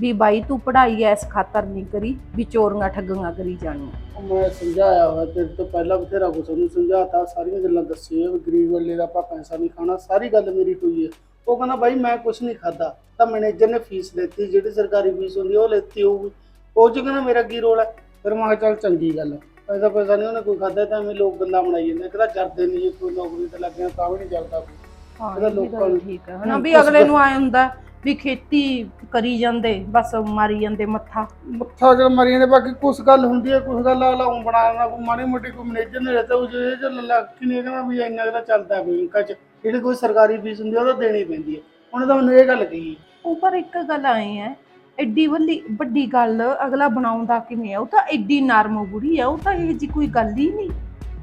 ਵੀ ਬਾਈ ਤੂੰ ਪੜ੍ਹਾਈ ਐਸ ਖਾਤਰ ਨਹੀਂ ਕਰੀ ਵੀ ਚੋਰੀਆਂ ਠੱਗੀਆਂ ਕਰੀ ਜਾਣੀਆਂ। ਮੈਂ ਸਮਝਾਇਆ ਹੋਇਆ ਤੇਰੇ ਤੋਂ ਪਹਿਲਾਂ ਬਥੇਰਾ ਕੁਛ ਉਹਨੂੰ ਸਮਝਾਤਾ, ਸਾਰੀਆਂ ਗੱਲਾਂ ਦੱਸੀਆਂ ਵੀ, ਗਰੀਬ ਵਾਲੇ ਦਾ ਆਪਾਂ ਪੈਸਾ ਨਹੀਂ ਖਾਣਾ, ਸਾਰੀ ਗੱਲ ਮੇਰੀ ਹੋਈ ਹੈ ਉਹ ਕਹਿੰਦਾ, ਬਾਈ, ਮੈਂ ਕੁਛ ਨਹੀਂ ਖਾਦਾ ਤਾਂ ਮੈਨੇਜਰ ਨੇ ਫੀਸ ਲੈਤੀ, ਜਿਹੜੀ ਸਰਕਾਰੀ ਫੀਸ ਹੁੰਦੀ ਉਹ ਲੈਤੀ ਹੋਊਗੀ। ਉਹ ਚ ਕਹਿੰਦਾ, ਮੇਰਾ ਕੀ ਰੋਲ ਹੈ ਫਿਰ ਮੈਂ ਕਿਹਾ, ਚੱਲ ਚੰਗੀ ਗੱਲ ਹੈ ਪੈਸਾ ਪੈਸਾ ਨਹੀਂ ਉਹਨੇ ਕੋਈ ਖਾਦਾ ਤਾਂ ਐਵੇਂ ਲੋਕ ਗੱਲਾਂ ਬਣਾਈ ਜਾਂਦੇ ਕਹਿੰਦਾ ਜਰਦੇ ਨਹੀਂ ਜੇ ਕੋਈ ਨੌਕਰੀ ਤੇ ਲੱਗ ਗਿਆ ਤਾਂ ਵੀ ਨਹੀਂ ਚੱਲਦਾ ਕੋਈ। ਹਾਂ ਇਹਦਾ ਇਹ ਵੀ ਲੋਕਾਂ ਗੱਲ ਨੂੰ- ਠੀਕ ਹੈ ਹਨਾ ਵੀ ਅਗਲੇ ਨੂੰ ਆਏ ਹੁੰਦਾ ਵੀ ਖੇਤੀ ਕਰੀ ਜਾਂਦੇ ਬਸ ਮਾਰੀ ਜਾਂਦੇ ਮੱਥਾ। ਮੱਥਾ ਜਦ ਮਰੀ ਜਾਂਦੇ ਬਾਕੀ ਕੁਛ ਗੱਲ ਹੁੰਦੀ ਹੈ ਕੁਛ ਗੱਲ ਅਗਲਾ ਊਂ ਬਣਾ ਲੈਂਦਾ ਕੋਈ ਮਾੜੀ ਮੋਟੀ ਕੋਈ ਮੈਨੇਜਰ ਨੇ ਰਹਿਤਾ ਉਹ ਜੇ ਜੇ ਲੱਗ ਨਹੀਂ ਕਹਿੰਦਾ ਵੀ ਇੰਨਾ ਕੁ ਤਾਂ ਚੱਲਦਾ ਬੈਂਕਾਂ 'ਚ। ਜਿਹੜੀ ਕੋਈ ਸਰਕਾਰੀ ਫੀਸ ਹੁੰਦੀ ਆ ਉਹ ਤਾਂ ਦੇਣੀ ਪੈਂਦੀ ਹੈ ਉਹਨੇ ਤਾਂ ਮੈਨੂੰ ਇਹ ਗੱਲ ਕਹੀ। ਉਹ ਪਰ ਇੱਕ ਗੱਲ ਆਏ ਹੈ ਐਡੀ ਵੱਡੀ ਵੱਡੀ ਗੱਲ ਅਗਲਾ ਬਣਾਉਂਦਾ ਕਿਵੇਂ ਆ? ਉਹ ਤਾਂ ਐਡੀ ਨਰਮ ਬੁੜੀ ਆ ਉਹ ਤਾਂ ਇਹ ਜੀ ਕੋਈ ਗੱਲ ਹੀ ਨਹੀਂ।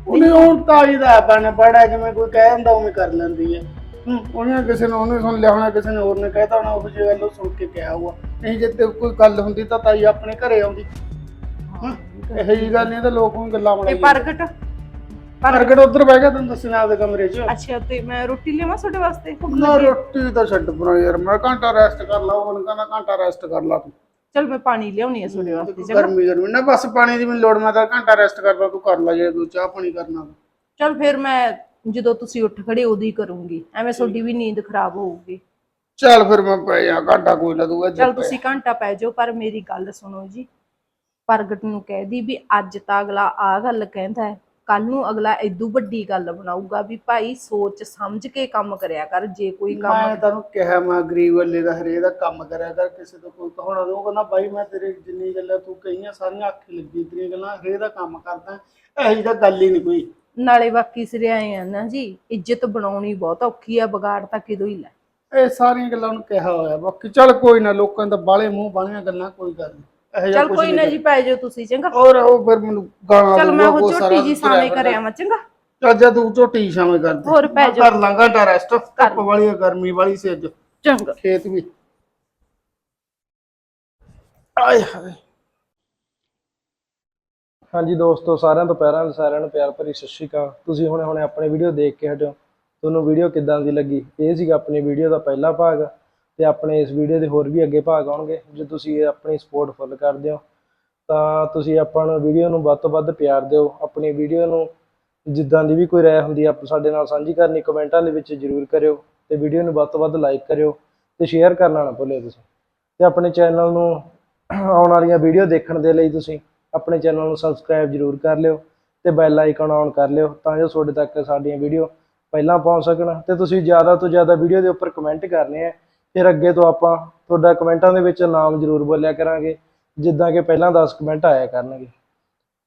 ਉਹਨੇ ਹੁਣ ਤਾਈ ਦਾ ਆਪਣਾ ਬੜਾ ਜਿਵੇਂ ਕੋਈ ਕਹਿ ਦਿੰਦਾ ਉਵੇਂ ਕਰ ਲੈਂਦੀ ਹੈ ਹੂੰ, ਉਹਨੇ ਕਿਸੇ ਨੇ ਉਹਨੇ ਸੁਣ ਲਿਆ ਹੋਣਾ ਕਿਸੇ ਨੇ ਹੋਰ ਨੇ ਕਹਿਤਾ ਹੋਣਾ ਉਹ ਜਿਹੀ ਗੱਲ ਉਹ ਸੁਣ ਕੇ ਕਿਹਾ ਹੋਊਗਾ। ਨਹੀਂ ਜੇ ਤੇ ਕੋਈ ਗੱਲ ਹੁੰਦੀ ਤਾਂ ਤਾਈ ਆਪਣੇ ਘਰੇ ਆਉਂਦੀ। ਹਾਂ, ਇਹੋ ਜਿਹੀ ਗੱਲ ਨਹੀਂ ਤਾਂ ਲੋਕ ਨੂੰ ਗੱਲਾਂ ਤੇ ਬਣਾਈ ਪ੍ਰਗਟ ਪ੍ਰਗਟ ਉਧਰ ਬਹਿ ਗਿਆ ਤੈਨੂੰ ਦੱਸਣਾ ਆਪਦੇ ਕਮਰੇ 'ਚ। ਅੱਛਾ ਤੇ ਮੈਂ ਰੋਟੀ ਲਿਆਵਾਂ ਤੁਹਾਡੇ ਵਾਸਤੇ? ਭੁੱਖ ਨਾ ਲੱਗੀ। ਰੋਟੀ ਤਾਂ ਛੱਡ ਪਰਾਂ ਯਾਰ ਮੈਂ ਘੰਟਾ ਰੈਸਟ ਕਰ ਲਾ ਉਹਨੂੰ ਕਹਿੰਦਾ ਘੰਟਾ ਰੈਸਟ ਕਰ ਲਾ ਤੂੰ। ਚਲ ਮੈਂ ਪਾਣੀ ਲਿਆਉਣੀ ਆ ਤੁਹਾਡੇ ਵਾਸਤੇ ਚੰਗਾ ਗਰਮੀ ਗਰਮੀ ਨਾ ਬਸ ਪਾਣੀ ਦੀ ਮੈਨੂੰ ਲੋੜ ਮੈਂ ਤਾਂ ਘੰਟਾ ਰੈਸਟ ਕਰਦਾ ਤੂੰ ਕਰ ਲੈ ਜੇ ਤੂੰ ਚਾਹ ਪਾਣੀ ਕਰਨਾ ਚਲ ਫਿਰ ਮੈਂ ਜਦੋਂ ਤੁਸੀਂ ਉੱਠ ਖੜੇ ਉਦੋਂ ਹੀ ਕਰੂੰਗੀ। ਐਵੇਂ ਤੁਹਾਡੀ ਵੀ ਨੀਂਦ ਖਰਾਬ ਹੋਊਗੀ। ਚੱਲ ਫਿਰ ਮੈਂ ਪੈ ਜਾ ਘੰਟਾ ਕੋਈ ਨਾ ਤੂੰ ਚਲ ਤੁਸੀਂ ਘੰਟਾ ਪੈ ਜਾਓ ਪਰ ਮੇਰੀ ਗੱਲ ਸੁਣੋ ਜੀ। ਪ੍ਰਗਟ ਨੂੰ ਕਹਿਦੀ ਵੀ ਅੱਜ ਤਾਂ ਅਗਲਾ ਆ ਗੱਲ ਕਹਿੰਦਾ ਹੈ। ਕੱਲ ਨੂੰ ਅਗਲਾ ਏਦੂ ਵੱਡੀ ਗੱਲ ਬਣਾਊਗਾ ਵੀ ਭਾਈ ਸੋਚ ਸਮਝ ਕੇ ਕੰਮ ਕਰਿਆ ਕਰ ਜੇ ਕੋਈ ਮੈਂ ਕੰਮ ਤੈਨੂੰ ਕਿਹਾ ਮੈਂ ਗਰੀਬ ਵਾਲੇ ਦਾ ਹਰੇ ਦਾ ਕੰਮ ਕਰਿਆ ਕਰ ਕਿਸੇ ਤੋਂ ਕੋਈ ਕਹਾਉਣਾ ਉਹ ਕਹਿੰਦਾ ਬਾਈ ਮੈਂ ਤੇਰੇ ਜਿੰਨੀ ਗੱਲਾਂ ਤੂੰ ਕਹੀਆਂ ਸਾਰੀਆਂ ਅੱਖੇ ਲੱਗੀ ਤੇਰੀਆਂ ਗੱਲਾਂ ਹਰੇ ਦਾ ਕੰਮ ਕਰਦਾ ਇਹੋ ਜਿਹੀ ਤਾਂ ਗੱਲ ਹੀ ਨਹੀਂ ਕੋਈ। ਨਾਲੇ ਬਾਕੀ ਸਿਰੇ ਆਏ ਆ ਨਾ ਜੀ ਇੱਜ਼ਤ ਬਣਾਉਣੀ ਬਹੁਤ ਔਖੀ ਆ ਵਿਗਾੜ ਤਾਂ ਕਿਦੋਂ ਹੀ ਲੈ। ਇਹ ਸਾਰੀਆਂ ਗੱਲਾਂ ਉਹਨੂੰ ਕਿਹਾ ਹੋਇਆ ਬਾਕੀ ਚੱਲ ਕੋਈ ਨਾ ਲੋਕਾਂ ਦਾ ਬਾਲੇ ਮੂੰਹ ਬਾਲੀਆਂ ਗੱਲਾਂ ਕੋਈ ਗੱਲ ਨਹੀਂ ਇਹੋ ਜਿਹਾ ਚਲ ਕੁਛ ਕੋਈ ਨਾ ਨਹੀਂ ਜੀ ਪੈ ਜਾਓ ਤੁਸੀਂ ਚੰਗਾ? ਔਰ ਉਹ ਫਿਰ ਮੈਨੂੰ ਗਾਣਾ ਚਲ ਮੈਂ ਦਊਗਾ, ਉਹ ਸਾਰਾ ਝੋਟੀ ਜੀ ਸਾਵੇਂ। ਕਰਿਆ ਵਾ ਚੰਗਾ? ਚੱਲ ਜਾ ਤੂੰ ਝੋਟੀ ਸ਼ਾਮੇ ਕਰ ਦੇ। ਹੋਰ ਪੈ ਮੈਂ ਜਾਓ। ਕਰ ਲਾਂਗਾ ਘੰਟਾ ਰੈਸਟ ਧੁੱਪ ਵਾਲੀ ਆ, ਗਰਮੀ ਵਾਲੀ ਸੀ ਅੱਜ। ਚੰਗਾ। ਖੇਤ ਵੀ। ਆਏ ਹਾਏ। ਹਾਂਜੀ ਦੋਸਤੋ ਸਾਰਿਆਂ ਤੋਂ ਪਹਿਲਾਂ ਤਾਂ ਸਾਰਿਆਂ ਨੂੰ ਪਿਆਰ ਭਰੀ ਸਤਿ ਸ਼੍ਰੀ ਅਕਾਲ। ਤੁਸੀਂ ਹੁਣੇ ਹੁਣੇ ਆਪਣੀ ਵੀਡੀਓ ਦੇਖ ਕੇ ਹਟਿਓ ਤੁਹਾਨੂੰ ਵੀਡੀਓ ਕਿੱਦਾਂ ਦੀ ਲੱਗੀ? ਇਹ ਸੀਗਾ ਆਪਣੀ ਵੀਡੀਓ ਦਾ ਪਹਿਲਾ ਭਾਗ। ਤੇ ਆਪਣੇ ਇਸ ਵੀਡੀਓ ਦੇ ਹੋਰ ਵੀ ਅੱਗੇ ਭਾਗ ਆਉਣਗੇ। ਜੇ ਤੁਸੀਂ ਆਪਣੀ ਸਪੋਰਟ ਫੁੱਲ ਕਰਦੇ ਹੋ, ਤਾਂ ਤੁਸੀਂ ਆਪਾਂ ਨੂੰ ਵੀਡੀਓ ਨੂੰ ਵੱਧ ਤੋਂ ਵੱਧ ਪਿਆਰ ਦਿਓ। ਆਪਣੀ ਵੀਡੀਓ ਨੂੰ ਜਿੱਦਾਂ ਦੀ ਵੀ ਕੋਈ ਰਾਏ ਹੁੰਦੀ ਆ ਸਾਡੇ ਨਾਲ ਸਾਂਝੀ ਕਰਨੀ, ਕਮੈਂਟਾਂ ਦੇ ਵਿੱਚ ਜਰੂਰ ਕਰਿਓ ਤੇ ਵੀਡੀਓ ਨੂੰ ਵੱਧ ਤੋਂ ਵੱਧ ਲਾਈਕ ਕਰਿਓ ਤੇ ਸ਼ੇਅਰ ਕਰਨਾ ਨਾ ਭੁੱਲਿਓ ਤੁਸੀਂ। ਤੇ ਆਪਣੇ ਚੈਨਲ ਨੂੰ ਆਉਣ ਵਾਲੀਆਂ ਵੀਡੀਓ ਦੇਖਣ ਦੇ ਲਈ ਤੁਸੀਂ ਆਪਣੇ ਚੈਨਲ ਨੂੰ ਸਬਸਕ੍ਰਾਈਬ ਜਰੂਰ ਕਰ ਲਿਓ ਤੇ ਬੈਲ ਆਈਕਨ ਆਨ ਕਰ ਲਿਓ ਤਾਂ ਜੋ ਤੁਹਾਡੇ ਤੱਕ ਸਾਡੀਆਂ ਵੀਡੀਓ ਪਹਿਲਾਂ ਪਹੁੰਚ ਸਕਣ। ਤੇ ਤੁਸੀਂ ਜ਼ਿਆਦਾ ਤੋਂ ਜ਼ਿਆਦਾ ਵੀਡੀਓ ਦੇ ਉੱਪਰ ਕਮੈਂਟ ਕਰਨੇ ਆ। ਫਿਰ ਅੱਗੇ ਤੋਂ ਆਪਾਂ ਤੁਹਾਡਾ ਕਮੈਂਟਾਂ ਦੇ ਵਿੱਚ ਨਾਮ ਜਰੂਰ ਬੋਲਿਆ ਕਰਾਂਗੇ, ਜਿੱਦਾਂ ਕਿ ਪਹਿਲਾਂ 10 ਕਮੈਂਟ ਆਇਆ ਕਰਨਗੇ।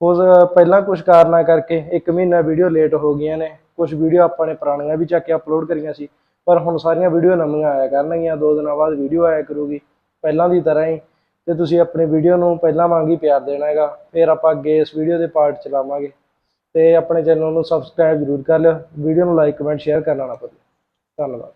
ਉਸ ਪਹਿਲਾਂ ਕੁਝ ਕਾਰਨਾਂ ਕਰਕੇ ਇੱਕ ਮਹੀਨਾ ਵੀਡੀਓ ਲੇਟ ਹੋ ਗਈਆਂ ਨੇ ਕੁਝ ਵੀਡੀਓ ਆਪਾਂ ਨੇ ਪੁਰਾਣੀਆਂ ਵੀ ਚੱਕ ਕੇ ਅਪਲੋਡ ਕਰੀਆਂ ਸੀ, ਪਰ ਹੁਣ ਸਾਰੀਆਂ ਵੀਡੀਓ ਨਵੀਆਂ ਆਇਆ ਕਰਨਗੀਆਂ, ਦੋ ਦਿਨਾਂ ਬਾਅਦ ਵੀਡੀਓ ਆਇਆ ਕਰੂਗੀ, ਪਹਿਲਾਂ ਦੀ ਤਰ੍ਹਾਂ ਹੀ। ਤੇ ਤੁਸੀਂ ਆਪਣੀ ਵੀਡੀਓ ਨੂੰ ਪਹਿਲਾਂ ਵਾਂਗ ਹੀ ਪਿਆਰ ਦੇਣਾ ਹੈਗਾ, ਫਿਰ ਆਪਾਂ ਅੱਗੇ ਇਸ ਵੀਡੀਓ ਦੇ ਪਾਰਟ ਚਲਾਵਾਂਗੇ। ਤੇ ਆਪਣੇ ਚੈਨਲ ਨੂੰ ਸਬਸਕ੍ਰਾਈਬ ਜ਼ਰੂਰ ਕਰ ਲਿਓ, ਵੀਡੀਓ ਨੂੰ ਲਾਈਕ ਕਮੈਂਟ ਸ਼ੇਅਰ ਕਰਨਾ ਨਾ ਭੁੱਲਿਓ ਧੰਨਵਾਦ।